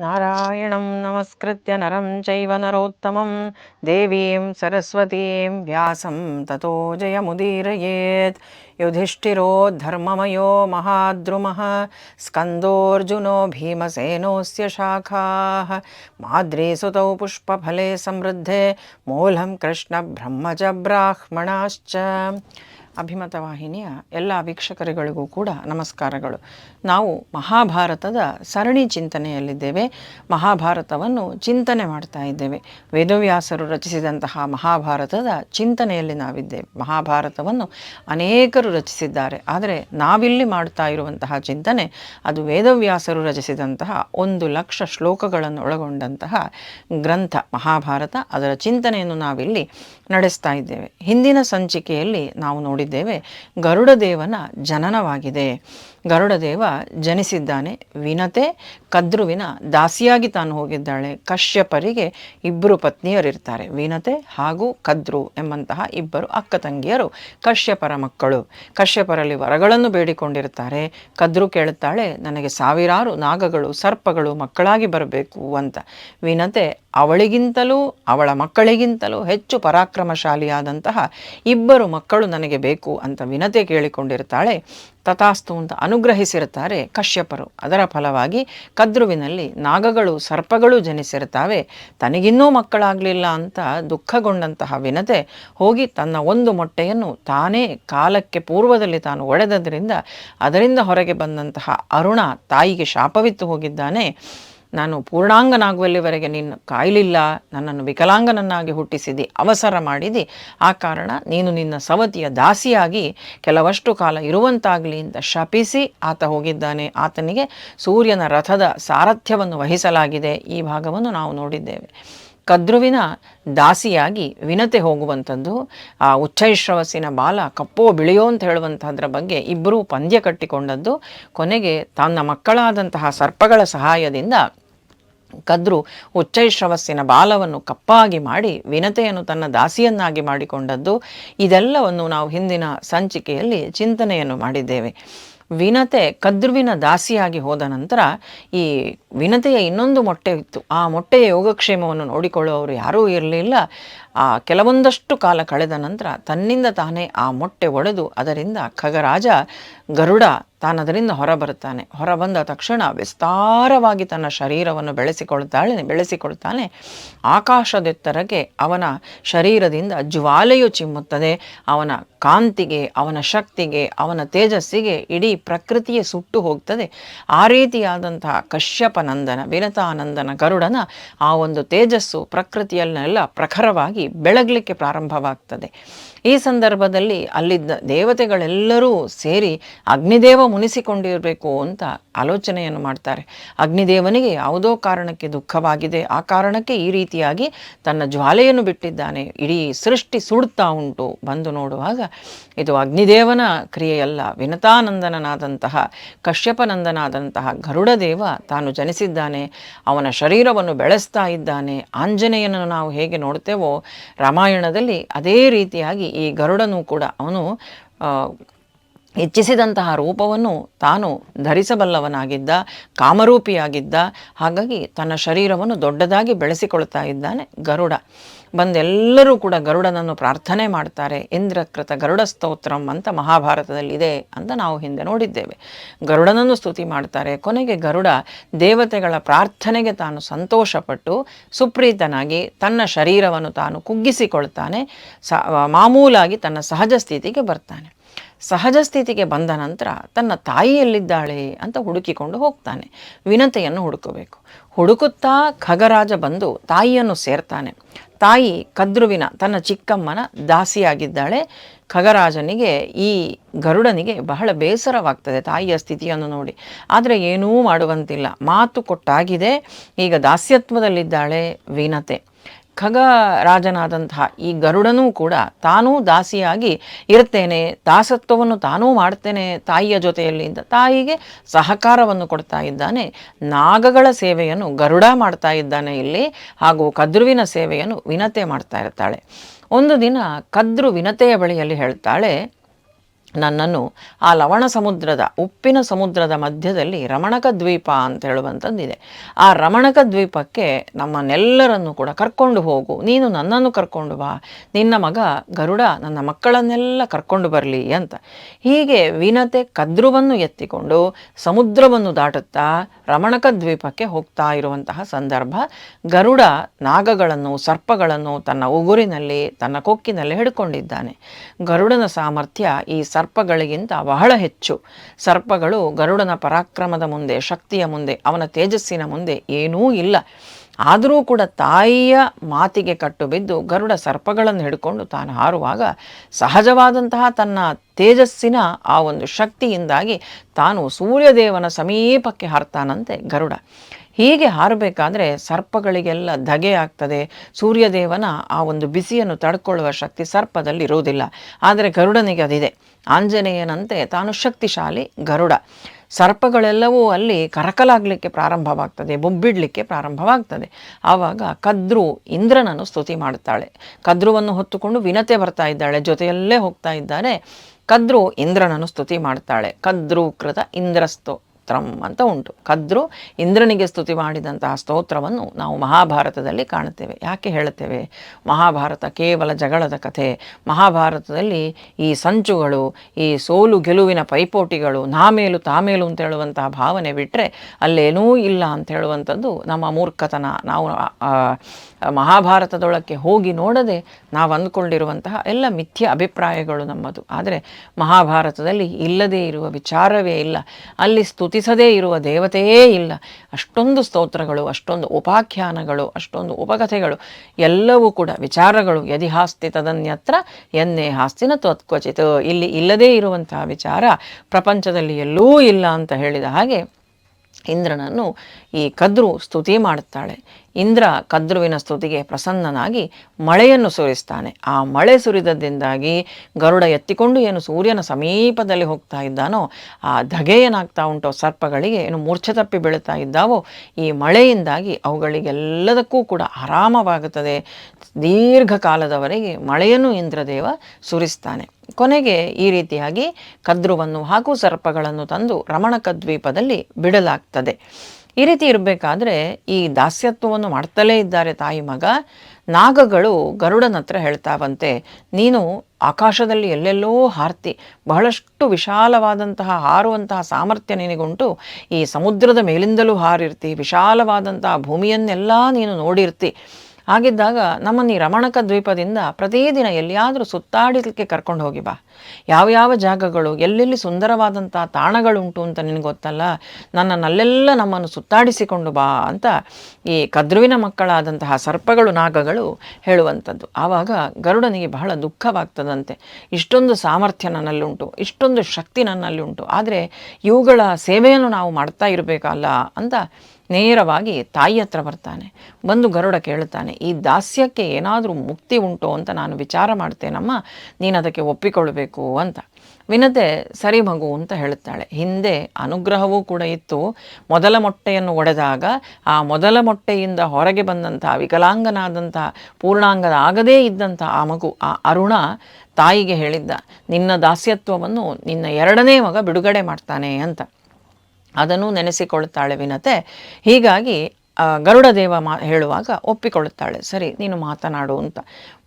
नारायण नमस्कृत नरम चैव नरोत्तमं सरस्वती सरस्वतीं व्यासं ततो जयमुदीरयेत्। युधिष्ठिरो धर्ममयो स्कंदोर्जुनो स्कन्दोऽर्जुनो शाखा। माद्री माद्रीसुतौ पुष्पले समृद्धे, मूलम कृष्णब्रह्म च ब्राह्मणाश्च। ಅಭಿಮತ ವಾಹಿನಿಯ ಎಲ್ಲ ವೀಕ್ಷಕರುಗಳಿಗೂ ಕೂಡ ನಮಸ್ಕಾರಗಳು. ನಾವು ಮಹಾಭಾರತದ ಸರಣಿ ಚಿಂತನೆಯಲ್ಲಿದ್ದೇವೆ. ಮಹಾಭಾರತವನ್ನು ಚಿಂತನೆ ಮಾಡ್ತಾ ಇದ್ದೇವೆ. ವೇದವ್ಯಾಸರು ರಚಿಸಿದಂತಹ ಮಹಾಭಾರತದ ಚಿಂತನೆಯಲ್ಲಿ ನಾವಿದ್ದೇವೆ. ಮಹಾಭಾರತವನ್ನು ಅನೇಕರು ರಚಿಸಿದ್ದಾರೆ. ಆದರೆ ನಾವಿಲ್ಲಿ ಮಾಡ್ತಾ ಇರುವಂತಹ ಚಿಂತನೆ, ಅದು ವೇದವ್ಯಾಸರು ರಚಿಸಿದಂತಹ ಒಂದು ಲಕ್ಷ ಶ್ಲೋಕಗಳನ್ನು ಒಳಗೊಂಡಂತಹ ಗ್ರಂಥ ಮಹಾಭಾರತ. ಅದರ ಚಿಂತನೆಯನ್ನು ನಾವಿಲ್ಲಿ ನಡೆಸ್ತಾ ಇದ್ದೇವೆ. ಹಿಂದಿನ ಸಂಚಿಕೆಯಲ್ಲಿ ನಾವು ನೋಡಿದ್ದೇವೆ ಗರುಡದೇವನ ಜನನವಾಗಿದೆ. ಗರುಡದೇವ ಜನಿಸಿದ್ದಾನೆ. ವಿನತೆ ಕದ್ರುವಿನ ದಾಸಿಯಾಗಿ ತಾನು ಹೋಗಿದ್ದಾಳೆ. ಕಶ್ಯಪರಿಗೆ ಇಬ್ಬರು ಪತ್ನಿಯರಿರ್ತಾರೆ. ವಿನತೆ ಹಾಗೂ ಕದ್ರು ಎಂಬಂತಹ ಇಬ್ಬರು ಅಕ್ಕ ತಂಗಿಯರು ಕಶ್ಯಪರ ಮಕ್ಕಳು. ಕಶ್ಯಪರಲ್ಲಿ ವರಗಳನ್ನು ಬೇಡಿಕೊಂಡಿರ್ತಾರೆ. ಕದ್ರು ಕೇಳುತ್ತಾಳೆ, ನನಗೆ ಸಾವಿರಾರು ನಾಗಗಳು, ಸರ್ಪಗಳು ಮಕ್ಕಳಾಗಿ ಬರಬೇಕು ಅಂತ. ವಿನತೆ ಅವಳಿಗಿಂತಲೂ, ಅವಳ ಮಕ್ಕಳಿಗಿಂತಲೂ ಹೆಚ್ಚು ಪರಾಕ್ರಮಶಾಲಿಯಾದಂತಹ ಇಬ್ಬರು ಮಕ್ಕಳು ನನಗೆ ಬೇಕು ಅಂತ ವಿನತೆ ಕೇಳಿಕೊಂಡಿರ್ತಾಳೆ. ತಥಾಸ್ತು ಅಂತ ಅನುಗ್ರಹಿಸಿರುತ್ತಾರೆ ಕಶ್ಯಪರು. ಅದರ ಫಲವಾಗಿ ಕದ್ರುವಿನಲ್ಲಿ ನಾಗಗಳು, ಸರ್ಪಗಳು ಜನಿಸಿರುತ್ತವೆ. ತನಗಿನ್ನೂ ಮಕ್ಕಳಾಗಲಿಲ್ಲ ಅಂತ ದುಃಖಗೊಂಡಂತಹ ವಿನತೆ ಹೋಗಿ ತನ್ನ ಒಂದು ಮೊಟ್ಟೆಯನ್ನು ತಾನೇ ಕಾಲಕ್ಕೆ ಪೂರ್ವದಲ್ಲಿ ತಾನು ಒಡೆದದರಿಂದ ಅದರಿಂದ ಹೊರಗೆ ಬಂದಂತಹ ಅರುಣ ತಾಯಿಗೆ ಶಾಪವಿತ್ತು ಹೋಗಿದ್ದಾನೆ. ನಾನು ಪೂರ್ಣಾಂಗನಾಗುವಲ್ಲಿವರೆಗೆ ನಿನ್ನ ಕಾಯಲಿಲ್ಲ, ನನ್ನನ್ನು ವಿಕಲಾಂಗನನ್ನಾಗಿ ಹುಟ್ಟಿಸಿದಿ, ಅವಸರ ಮಾಡಿದಿ. ಆ ಕಾರಣ ನೀನು ನಿನ್ನ ಸವತಿಯ ದಾಸಿಯಾಗಿ ಕೆಲವಷ್ಟು ಕಾಲ ಇರುವಂತಾಗಲಿ ಅಂತ ಶಪಿಸಿ ಆತ ಹೋಗಿದ್ದಾನೆ. ಆತನಿಗೆ ಸೂರ್ಯನ ರಥದ ಸಾರಥ್ಯವನ್ನು ವಹಿಸಲಾಗಿದೆ. ಈ ಭಾಗವನ್ನು ನಾವು ನೋಡಿದ್ದೇವೆ. ಕದ್ರುವಿನ ದಾಸಿಯಾಗಿ ವಿನತೆ ಹೋಗುವಂಥದ್ದು, ಆ ಉಚ್ಚೈಶ್ರವಸ್ಸಿನ ಬಾಲ ಕಪ್ಪೋ ಬಿಳಿಯೋ ಅಂತ ಹೇಳುವಂಥದ್ರ ಬಗ್ಗೆ ಇಬ್ಬರೂ ಪಂದ್ಯ ಕಟ್ಟಿಕೊಂಡದ್ದು. ಕೊನೆಗೆ ತನ್ನ ಮಕ್ಕಳಾದಂತಹ ಸರ್ಪಗಳ ಸಹಾಯದಿಂದ ಕದ್ರು ಉಚ್ಚೈಶ್ರವಸ್ಸಿನ ಬಾಲವನ್ನು ಕಪ್ಪಾಗಿ ಮಾಡಿ ವಿನತೆಯನ್ನು ತನ್ನ ದಾಸಿಯನ್ನಾಗಿ ಮಾಡಿಕೊಂಡದ್ದು. ಇದೆಲ್ಲವನ್ನು ನಾವು ಹಿಂದಿನ ಸಂಚಿಕೆಯಲ್ಲಿ ಚಿಂತನೆಯನ್ನು ಮಾಡಿದ್ದೇವೆ. ವಿನತೆ, ಕದ್ರುವಿನ ದಾಸಿಯಾಗಿ ಹೋದ ನಂತರ ಈ ವಿನತೆಯ ಇನ್ನೊಂದು ಮೊಟ್ಟೆ ಇತ್ತು. ಆ ಮೊಟ್ಟೆಯ ಯೋಗಕ್ಷೇಮವನ್ನು ನೋಡಿಕೊಳ್ಳುವವರು ಯಾರೂ ಇರಲಿಲ್ಲ. ಆ ಕೆಲವೊಂದಷ್ಟು ಕಾಲ ಕಳೆದ ನಂತರ ತನ್ನಿಂದ ತಾನೇ ಆ ಮೊಟ್ಟೆ ಒಡೆದು ಅದರಿಂದ ಖಗರಾಜ ಗರುಡ ತಾನದರಿಂದ ಹೊರಬರುತ್ತಾನೆ ಹೊರಬಂದ ತಕ್ಷಣ ವಿಸ್ತಾರವಾಗಿ ತನ್ನ ಶರೀರವನ್ನು ಬೆಳೆಸಿಕೊಳ್ತಾಳೆ, ಬೆಳೆಸಿಕೊಳ್ತಾನೆ. ಆಕಾಶದೆತ್ತರಕ್ಕೆ ಅವನ ಶರೀರದಿಂದ ಜ್ವಾಲೆಯು ಚಿಮ್ಮುತ್ತದೆ. ಅವನ ಕಾಂತಿಗೆ, ಅವನ ಶಕ್ತಿಗೆ, ಅವನ ತೇಜಸ್ಸಿಗೆ ಇಡೀ ಪ್ರಕೃತಿಯೇ ಸುಟ್ಟು ಹೋಗ್ತದೆ. ಆ ರೀತಿಯಾದಂತಹ ಕಶ್ಯಪನಂದನ, ವಿನತಾನಂದನ ಗರುಡನ ಆ ಒಂದು ತೇಜಸ್ಸು ಪ್ರಕೃತಿಯಲ್ಲೆಲ್ಲ ಪ್ರಖರವಾಗಿ ಬೆಳಗಲಿಕ್ಕೆ ಪ್ರಾರಂಭವಾಗ್ತದೆ. ಈ ಸಂದರ್ಭದಲ್ಲಿ ಅಲ್ಲಿದ್ದ ದೇವತೆಗಳೆಲ್ಲರೂ ಸೇರಿ ಅಗ್ನಿದೇವ ಮುನಿಸಿಕೊಂಡಿರಬೇಕು ಅಂತ ಆಲೋಚನೆಯನ್ನು ಮಾಡ್ತಾರೆ. ಅಗ್ನಿದೇವನಿಗೆ ಯಾವುದೋ ಕಾರಣಕ್ಕೆ ದುಃಖವಾಗಿದೆ. ಆ ಕಾರಣಕ್ಕೆ ಈ ರೀತಿಯಾಗಿ ತನ್ನ ಜ್ವಾಲೆಯನ್ನು ಬಿಟ್ಟಿದ್ದಾನೆ. ಇಡೀ ಸೃಷ್ಟಿ ಸುಡ್ತಾ ಉಂಟು. ಬಂದು ನೋಡುವಾಗ ಇದು ಅಗ್ನಿದೇವನ ಕ್ರಿಯೆಯಲ್ಲ. ವಿನತಾನಂದನಾದಂತಹ ಕಶ್ಯಪನಂದನಾದಂತಹ ಗರುಡದೇವ ತಾನು ಜನಿಸಿದ್ದಾನೆ. ಅವನ ಶರೀರವನ್ನು ಬೆಳೆಸ್ತಾ ಇದ್ದಾನೆ. ಆಂಜನೇಯನನ್ನು ನಾವು ಹೇಗೆ ನೋಡ್ತೇವೋ ರಾಮಾಯಣದಲ್ಲಿ ಅದೇ ರೀತಿಯಾಗಿ ಈ ಗರುಡನು ಕೂಡ ಅವನು ಹೆಚ್ಚಿಸಿದಂತಹ ರೂಪವನ್ನು ತಾನು ಧರಿಸಬಲ್ಲವನಾಗಿದ್ದ, ಕಾಮರೂಪಿಯಾಗಿದ್ದ, ಹಾಗಾಗಿ ತನ್ನ ಶರೀರವನ್ನು ದೊಡ್ಡದಾಗಿ ಬೆಳೆಸಿಕೊಳ್ತಾ ಇದ್ದಾನೆ ಗರುಡ. ಬಂದೆಲ್ಲರೂ ಕೂಡ ಗರುಡನನ್ನು ಪ್ರಾರ್ಥನೆ ಮಾಡ್ತಾರೆ, ಇಂದ್ರಕೃತ ಗರುಡ ಸ್ತೋತ್ರಂ ಅಂತ ಮಹಾಭಾರತದಲ್ಲಿ ಇದೆ ಅಂತ ನಾವು ಹಿಂದೆ ನೋಡಿದ್ದೇವೆ. ಗರುಡನನ್ನು ಸ್ತುತಿ ಮಾಡ್ತಾರೆ. ಕೊನೆಗೆ ಗರುಡ ದೇವತೆಗಳ ಪ್ರಾರ್ಥನೆಗೆ ತಾನು ಸಂತೋಷಪಟ್ಟು ಸುಪ್ರೀತನಾಗಿ ತನ್ನ ಶರೀರವನ್ನು ತಾನು ಕುಗ್ಗಿಸಿಕೊಳ್ತಾನೆ, ಸ ಮಾಮೂಲಾಗಿ ತನ್ನ ಸಹಜ ಸ್ಥಿತಿಗೆ ಬರ್ತಾನೆ. ಸಹಜ ಸ್ಥಿತಿಗೆ ಬಂದ ನಂತರ ತನ್ನ ತಾಯಿಯಲ್ಲಿದ್ದಾಳೆ ಅಂತ ಹುಡುಕಿಕೊಂಡು ಹೋಗ್ತಾನೆ. ವಿನತೆಯನ್ನು ಹುಡುಕಬೇಕು. ಹುಡುಕುತ್ತಾ ಖಗರಾಜ ಬಂದು ತಾಯಿಯನ್ನು ಸೇರ್ತಾನೆ. ತಾಯಿ ಕದ್ರುವಿನ, ತನ್ನ ಚಿಕ್ಕಮ್ಮನ ದಾಸಿಯಾಗಿದ್ದಾಳೆ. ಖಗರಾಜನಿಗೆ, ಈ ಗರುಡನಿಗೆ ಬಹಳ ಬೇಸರವಾಗ್ತದೆ ತಾಯಿಯ ಸ್ಥಿತಿಯನ್ನು ನೋಡಿ. ಆದರೆ ಏನೂ ಮಾಡುವಂತಿಲ್ಲ. ಮಾತು ಕೊಟ್ಟಾಗಿದೆ. ಈಗ ದಾಸ್ಯತ್ವದಲ್ಲಿದ್ದಾಳೆ ವಿನತೆ ಖಗ ರಾಜನಾದಂತಹ ಈ ಗರುಡನೂ ಕೂಡ ತಾನೂ ದಾಸಿಯಾಗಿ ಇರ್ತೇನೆ ದಾಸತ್ವವನ್ನು ತಾನೂ ಮಾಡ್ತೇನೆ ತಾಯಿಯ ಜೊತೆಯಲ್ಲಿ ಅಂತ ತಾಯಿಗೆ ಸಹಕಾರವನ್ನು ಕೊಡ್ತಾ ಇದ್ದಾನೆ. ನಾಗಗಳ ಸೇವೆಯನ್ನು ಗರುಡ ಮಾಡ್ತಾ ಇದ್ದಾನೆ ಇಲ್ಲಿ ಹಾಗೂ ಕದ್ರುವಿನ ಸೇವೆಯನ್ನು ವಿನತೆ ಮಾಡ್ತಾ ಇರ್ತಾಳೆ. ಒಂದು ದಿನ ಕದ್ರು ವಿನತೆಯ ಬಳಿಯಲ್ಲಿ ಹೇಳ್ತಾಳೆ ನನ್ನನ್ನು ಆ ಲವಣ ಸಮುದ್ರದ, ಉಪ್ಪಿನ ಸಮುದ್ರದ ಮಧ್ಯದಲ್ಲಿ ರಮಣಕ ದ್ವೀಪ ಅಂತ ಹೇಳುವಂಥದ್ದಿದೆ. ಆ ರಮಣಕ ದ್ವೀಪಕ್ಕೆ ನಮ್ಮನ್ನೆಲ್ಲರನ್ನು ಕೂಡ ಕರ್ಕೊಂಡು ಹೋಗು. ನೀನು ನನ್ನನ್ನು ಕರ್ಕೊಂಡು ಬಾ. ನಿನ್ನ ಮಗ ಗರುಡ ನನ್ನ ಮಕ್ಕಳನ್ನೆಲ್ಲ ಕರ್ಕೊಂಡು ಬರಲಿ ಅಂತ. ಹೀಗೆ ವಿನತೆ ಕದ್ರುವನ್ನು ಎತ್ತಿಕೊಂಡು ಸಮುದ್ರವನ್ನು ದಾಟುತ್ತಾ ರಮಣಕ ದ್ವೀಪಕ್ಕೆ ಹೋಗ್ತಾ ಇರುವಂತಹ ಸಂದರ್ಭ ಗರುಡ ನಾಗಗಳನ್ನು, ಸರ್ಪಗಳನ್ನು ತನ್ನ ಉಗುರಿನಲ್ಲಿ, ತನ್ನ ಕೊಕ್ಕಿನಲ್ಲಿ ಹಿಡ್ಕೊಂಡಿದ್ದಾನೆ. ಗರುಡನ ಸಾಮರ್ಥ್ಯ ಈ ಸರ್ಪಗಳಿಗಿಂತ ಬಹಳ ಹೆಚ್ಚು. ಸರ್ಪಗಳು ಗರುಡನ ಪರಾಕ್ರಮದ ಮುಂದೆ, ಶಕ್ತಿಯ ಮುಂದೆ, ಅವನ ತೇಜಸ್ಸಿನ ಮುಂದೆ ಏನೂ ಇಲ್ಲ. ಆದರೂ ಕೂಡ ತಾಯಿಯ ಮಾತಿಗೆ ಕಟ್ಟು ಬಿದ್ದು ಗರುಡ ಸರ್ಪಗಳನ್ನು ಹಿಡ್ಕೊಂಡು ತಾನು ಹಾರುವಾಗ ಸಹಜವಾದಂತಹ ತನ್ನ ತೇಜಸ್ಸಿನ ಆ ಒಂದು ಶಕ್ತಿಯಿಂದಾಗಿ ತಾನು ಸೂರ್ಯದೇವನ ಸಮೀಪಕ್ಕೆ ಹಾರ್ತಾನಂತೆ ಗರುಡ. ಹೀಗೆ ಹಾರಬೇಕಾದ್ರೆ ಸರ್ಪಗಳಿಗೆಲ್ಲ ಧಗೆ ಆಗ್ತದೆ. ಸೂರ್ಯದೇವನ ಆ ಒಂದು ಬಿಸಿಯನ್ನು ತಡ್ಕೊಳ್ಳುವ ಶಕ್ತಿ ಸರ್ಪದಲ್ಲಿ ಇರುವುದಿಲ್ಲ ಆದರೆ ಗರುಡನಿಗೆ ಅದಿದೆ. ಆಂಜನೇಯನಂತೆ ತಾನು ಶಕ್ತಿಶಾಲಿ ಗರುಡ. ಸರ್ಪಗಳೆಲ್ಲವೂ ಅಲ್ಲಿ ಕರಕಲಾಗಲಿಕ್ಕೆ ಪ್ರಾರಂಭವಾಗ್ತದೆ, ಬೊಬ್ಬಿಡ್ಲಿಕ್ಕೆ ಪ್ರಾರಂಭವಾಗ್ತದೆ. ಆವಾಗ ಕದ್ರು ಇಂದ್ರನನ್ನು ಸ್ತುತಿ ಮಾಡುತ್ತಾಳೆ. ಕದ್ರುವನ್ನು ಹೊತ್ತುಕೊಂಡು ವಿನತೆ ಬರ್ತಾ ಇದ್ದಾಳೆ, ಜೊತೆಯಲ್ಲೇ ಹೋಗ್ತಾ ಇದ್ದಾರೆ ಕದ್ರು ಇಂದ್ರನನ್ನು ಸ್ತುತಿ ಮಾಡ್ತಾಳೆ ಕದ್ರು ಕೃತ ಇಂದ್ರಸ್ತೋ ಸ್ತೋತ್ರಂ ಅಂತ ಉಂಟು. ಕದ್ರು ಇಂದ್ರನಿಗೆ ಸ್ತುತಿ ಮಾಡಿದಂತಹ ಸ್ತೋತ್ರವನ್ನು ನಾವು ಮಹಾಭಾರತದಲ್ಲಿ ಕಾಣುತ್ತೇವೆ. ಯಾಕೆ ಹೇಳುತ್ತೇವೆ? ಮಹಾಭಾರತ ಕೇವಲ ಜಗಳದ ಕಥೆ. ಮಹಾಭಾರತದಲ್ಲಿ ಈ ಸಂಚುಗಳು, ಈ ಸೋಲು ಗೆಲುವಿನ ಪೈಪೋಟಿಗಳು ನಾಮೇಲು ತಾಮೇಲು ಅಂತ ಹೇಳುವಂತಹ ಭಾವನೆ ಬಿಟ್ಟರೆ ಅಲ್ಲೇನೂ ಇಲ್ಲ ಅಂತ ಹೇಳುವಂಥದ್ದು ನಮ್ಮ ಮೂರ್ಖತನ. ನಾವು ಮಹಾಭಾರತದೊಳಕ್ಕೆ ಹೋಗಿ ನೋಡದೆ ನಾವು ಅಂದ್ಕೊಂಡಿರುವಂತಹ ಎಲ್ಲ ಮಿಥ್ಯ ಅಭಿಪ್ರಾಯಗಳು ನಮ್ಮದು. ಆದರೆ ಮಹಾಭಾರತದಲ್ಲಿ ಇಲ್ಲದೇ ಇರುವ ವಿಚಾರವೇ ಇಲ್ಲ. ಅಲ್ಲಿ ಸ್ತುತಿಸದೇ ಇರುವ ದೇವತೆಯೇ ಇಲ್ಲ. ಅಷ್ಟೊಂದು ಸ್ತೋತ್ರಗಳು, ಅಷ್ಟೊಂದು ಉಪಾಖ್ಯಾನಗಳು, ಅಷ್ಟೊಂದು ಉಪಕಥೆಗಳು, ಎಲ್ಲವೂ ಕೂಡ ವಿಚಾರಗಳು. ಯದಿ ಹಾಸ್ತಿ ತದನ್ಯತ್ರ, ಎನ್ನೇ ಹಾಸ್ತಿನ ತ್ವತ್ಕ್ವಚಿತ್. ಇಲ್ಲಿ ಇಲ್ಲದೇ ಇರುವಂತಹ ವಿಚಾರ ಪ್ರಪಂಚದಲ್ಲಿ ಎಲ್ಲೂ ಇಲ್ಲ ಅಂತ ಹೇಳಿದ ಹಾಗೆ ಇಂದ್ರನನ್ನು ಈ ಕದ್ರು ಸ್ತುತಿ ಮಾಡುತ್ತಾಳೆ. ಇಂದ್ರ ಕದ್ರುವಿನ ಸ್ತುತಿಗೆ ಪ್ರಸನ್ನನಾಗಿ ಮಳೆಯನ್ನು ಸುರಿಸ್ತಾನೆ. ಆ ಮಳೆ ಸುರಿದದ್ದಿಂದಾಗಿ ಗರುಡ ಎತ್ತಿಕೊಂಡು ಏನು ಸೂರ್ಯನ ಸಮೀಪದಲ್ಲಿ ಹೋಗ್ತಾ ಇದ್ದಾನೋ, ಆ ಧಗೆ ಏನಾಗ್ತಾ ಉಂಟೋ, ಸರ್ಪಗಳಿಗೆ ಏನು ಮೂರ್ಛೆ ತಪ್ಪಿ ಬೀಳುತ್ತಾ ಇದ್ದಾವೋ, ಈ ಮಳೆಯಿಂದಾಗಿ ಅವುಗಳಿಗೆಲ್ಲದಕ್ಕೂ ಕೂಡ ಆರಾಮವಾಗುತ್ತದೆ. ದೀರ್ಘಕಾಲದವರೆಗೆ ಮಳೆಯನ್ನು ಇಂದ್ರದೇವ ಸುರಿಸ್ತಾನೆ. ಕೊನೆಗೆ ಈ ರೀತಿಯಾಗಿ ಕದ್ರುವನ್ನು ಹಾಗೂ ಸರ್ಪಗಳನ್ನು ತಂದು ರಮಣಕ ದ್ವೀಪದಲ್ಲಿ ಬಿಡಲಾಗ್ತದೆ. ಈ ರೀತಿ ಇರಬೇಕಾದ್ರೆ ಈ ದಾಸ್ಯತ್ವವನ್ನು ಮಾಡ್ತಲೇ ಇದ್ದಾರೆ ತಾಯಿ ಮಗ. ನಾಗಗಳು ಗರುಡನ ಹತ್ರ ಹೇಳ್ತಾವಂತೆ, ನೀನು ಆಕಾಶದಲ್ಲಿ ಎಲ್ಲೆಲ್ಲೋ ಹಾರ್ತಿ, ಬಹಳಷ್ಟು ವಿಶಾಲವಾದಂತಹ ಹಾರುವಂತಹ ಸಾಮರ್ಥ್ಯ ನಿನಗುಂಟು. ಈ ಸಮುದ್ರದ ಮೇಲಿಂದಲೂ ಹಾರಿರ್ತಿ, ವಿಶಾಲವಾದಂತಹ ಭೂಮಿಯನ್ನೆಲ್ಲ ನೀನು ನೋಡಿರ್ತಿ. ಹಾಗಿದ್ದಾಗ ನಮ್ಮನ್ನು ಈ ರಮಣಕ ದ್ವೀಪದಿಂದ ಪ್ರತಿದಿನ ಎಲ್ಲಿಯಾದರೂ ಸುತ್ತಾಡಲಿಕ್ಕೆ ಕರ್ಕೊಂಡು ಹೋಗಿ ಬಾ. ಯಾವ್ಯಾವ ಜಾಗಗಳು, ಎಲ್ಲೆಲ್ಲಿ ಸುಂದರವಾದಂಥ ತಾಣಗಳುಂಟು ಅಂತ ನಿನಗೆ ಗೊತ್ತಲ್ಲ? ನನ್ನನ್ನಲ್ಲೆಲ್ಲ ನಮ್ಮನ್ನು ಸುತ್ತಾಡಿಸಿಕೊಂಡು ಬಾ ಅಂತ ಈ ಕದ್ರುವಿನ ಮಕ್ಕಳಾದಂತಹ ಸರ್ಪಗಳು, ನಾಗಗಳು ಹೇಳುವಂಥದ್ದು. ಆವಾಗ ಗರುಡನಿಗೆ ಬಹಳ ದುಃಖವಾಗ್ತದಂತೆ. ಇಷ್ಟೊಂದು ಸಾಮರ್ಥ್ಯ ನನ್ನಲ್ಲುಂಟು, ಇಷ್ಟೊಂದು ಶಕ್ತಿ ನನ್ನಲ್ಲಿ ಉಂಟು ಆದರೆ ಇವುಗಳ ಸೇವೆಯನ್ನು ನಾವು ಮಾಡ್ತಾ ಇರಬೇಕಲ್ಲ ಅಂತ ನೇರವಾಗಿ ತಾಯಿ ಹತ್ರ ಬರ್ತಾನೆ. ಬಂದು ಗರುಡ ಕೇಳುತ್ತಾನೆ, ಈ ದಾಸ್ಯಕ್ಕೆ ಏನಾದರೂ ಮುಕ್ತಿ ಉಂಟು ಅಂತ ನಾನು ವಿಚಾರ ಮಾಡ್ತೇನಮ್ಮ, ನೀನು ಅದಕ್ಕೆ ಒಪ್ಪಿಕೊಳ್ಬೇಕು ಅಂತ. ವಿನತೆ, ಸರಿ ಮಗು ಅಂತ ಹೇಳುತ್ತಾಳೆ. ಹಿಂದೆ ಅನುಗ್ರಹವೂ ಕೂಡ ಇತ್ತು. ಮೊದಲ ಮೊಟ್ಟೆಯನ್ನು ಒಡೆದಾಗ ಆ ಮೊದಲ ಮೊಟ್ಟೆಯಿಂದ ಹೊರಗೆ ಬಂದಂಥ ವಿಕಲಾಂಗನಾದಂಥ ಪೂರ್ಣಾಂಗದ ಆಗದೇ ಇದ್ದಂಥ ಆ ಮಗು, ಆ ಅರುಣ ತಾಯಿಗೆ ಹೇಳಿದ್ದ, ನಿನ್ನ ದಾಸ್ಯತ್ವವನ್ನು ನಿನ್ನ ಎರಡನೇ ಮಗ ಬಿಡುಗಡೆ ಮಾಡ್ತಾನೆ ಅಂತ. ಅದನ್ನು ನೆನೆಸಿಕೊಳ್ಳುತ್ತಾಳೆ ವಿನತೆ. ಹೀಗಾಗಿ ಗರುಡ ದೇವ ಮಾ ಹೇಳುವಾಗ ಒಪ್ಪಿಕೊಳ್ಳುತ್ತಾಳೆ, ಸರಿ, ನೀನು ಮಾತನಾಡು ಅಂತ.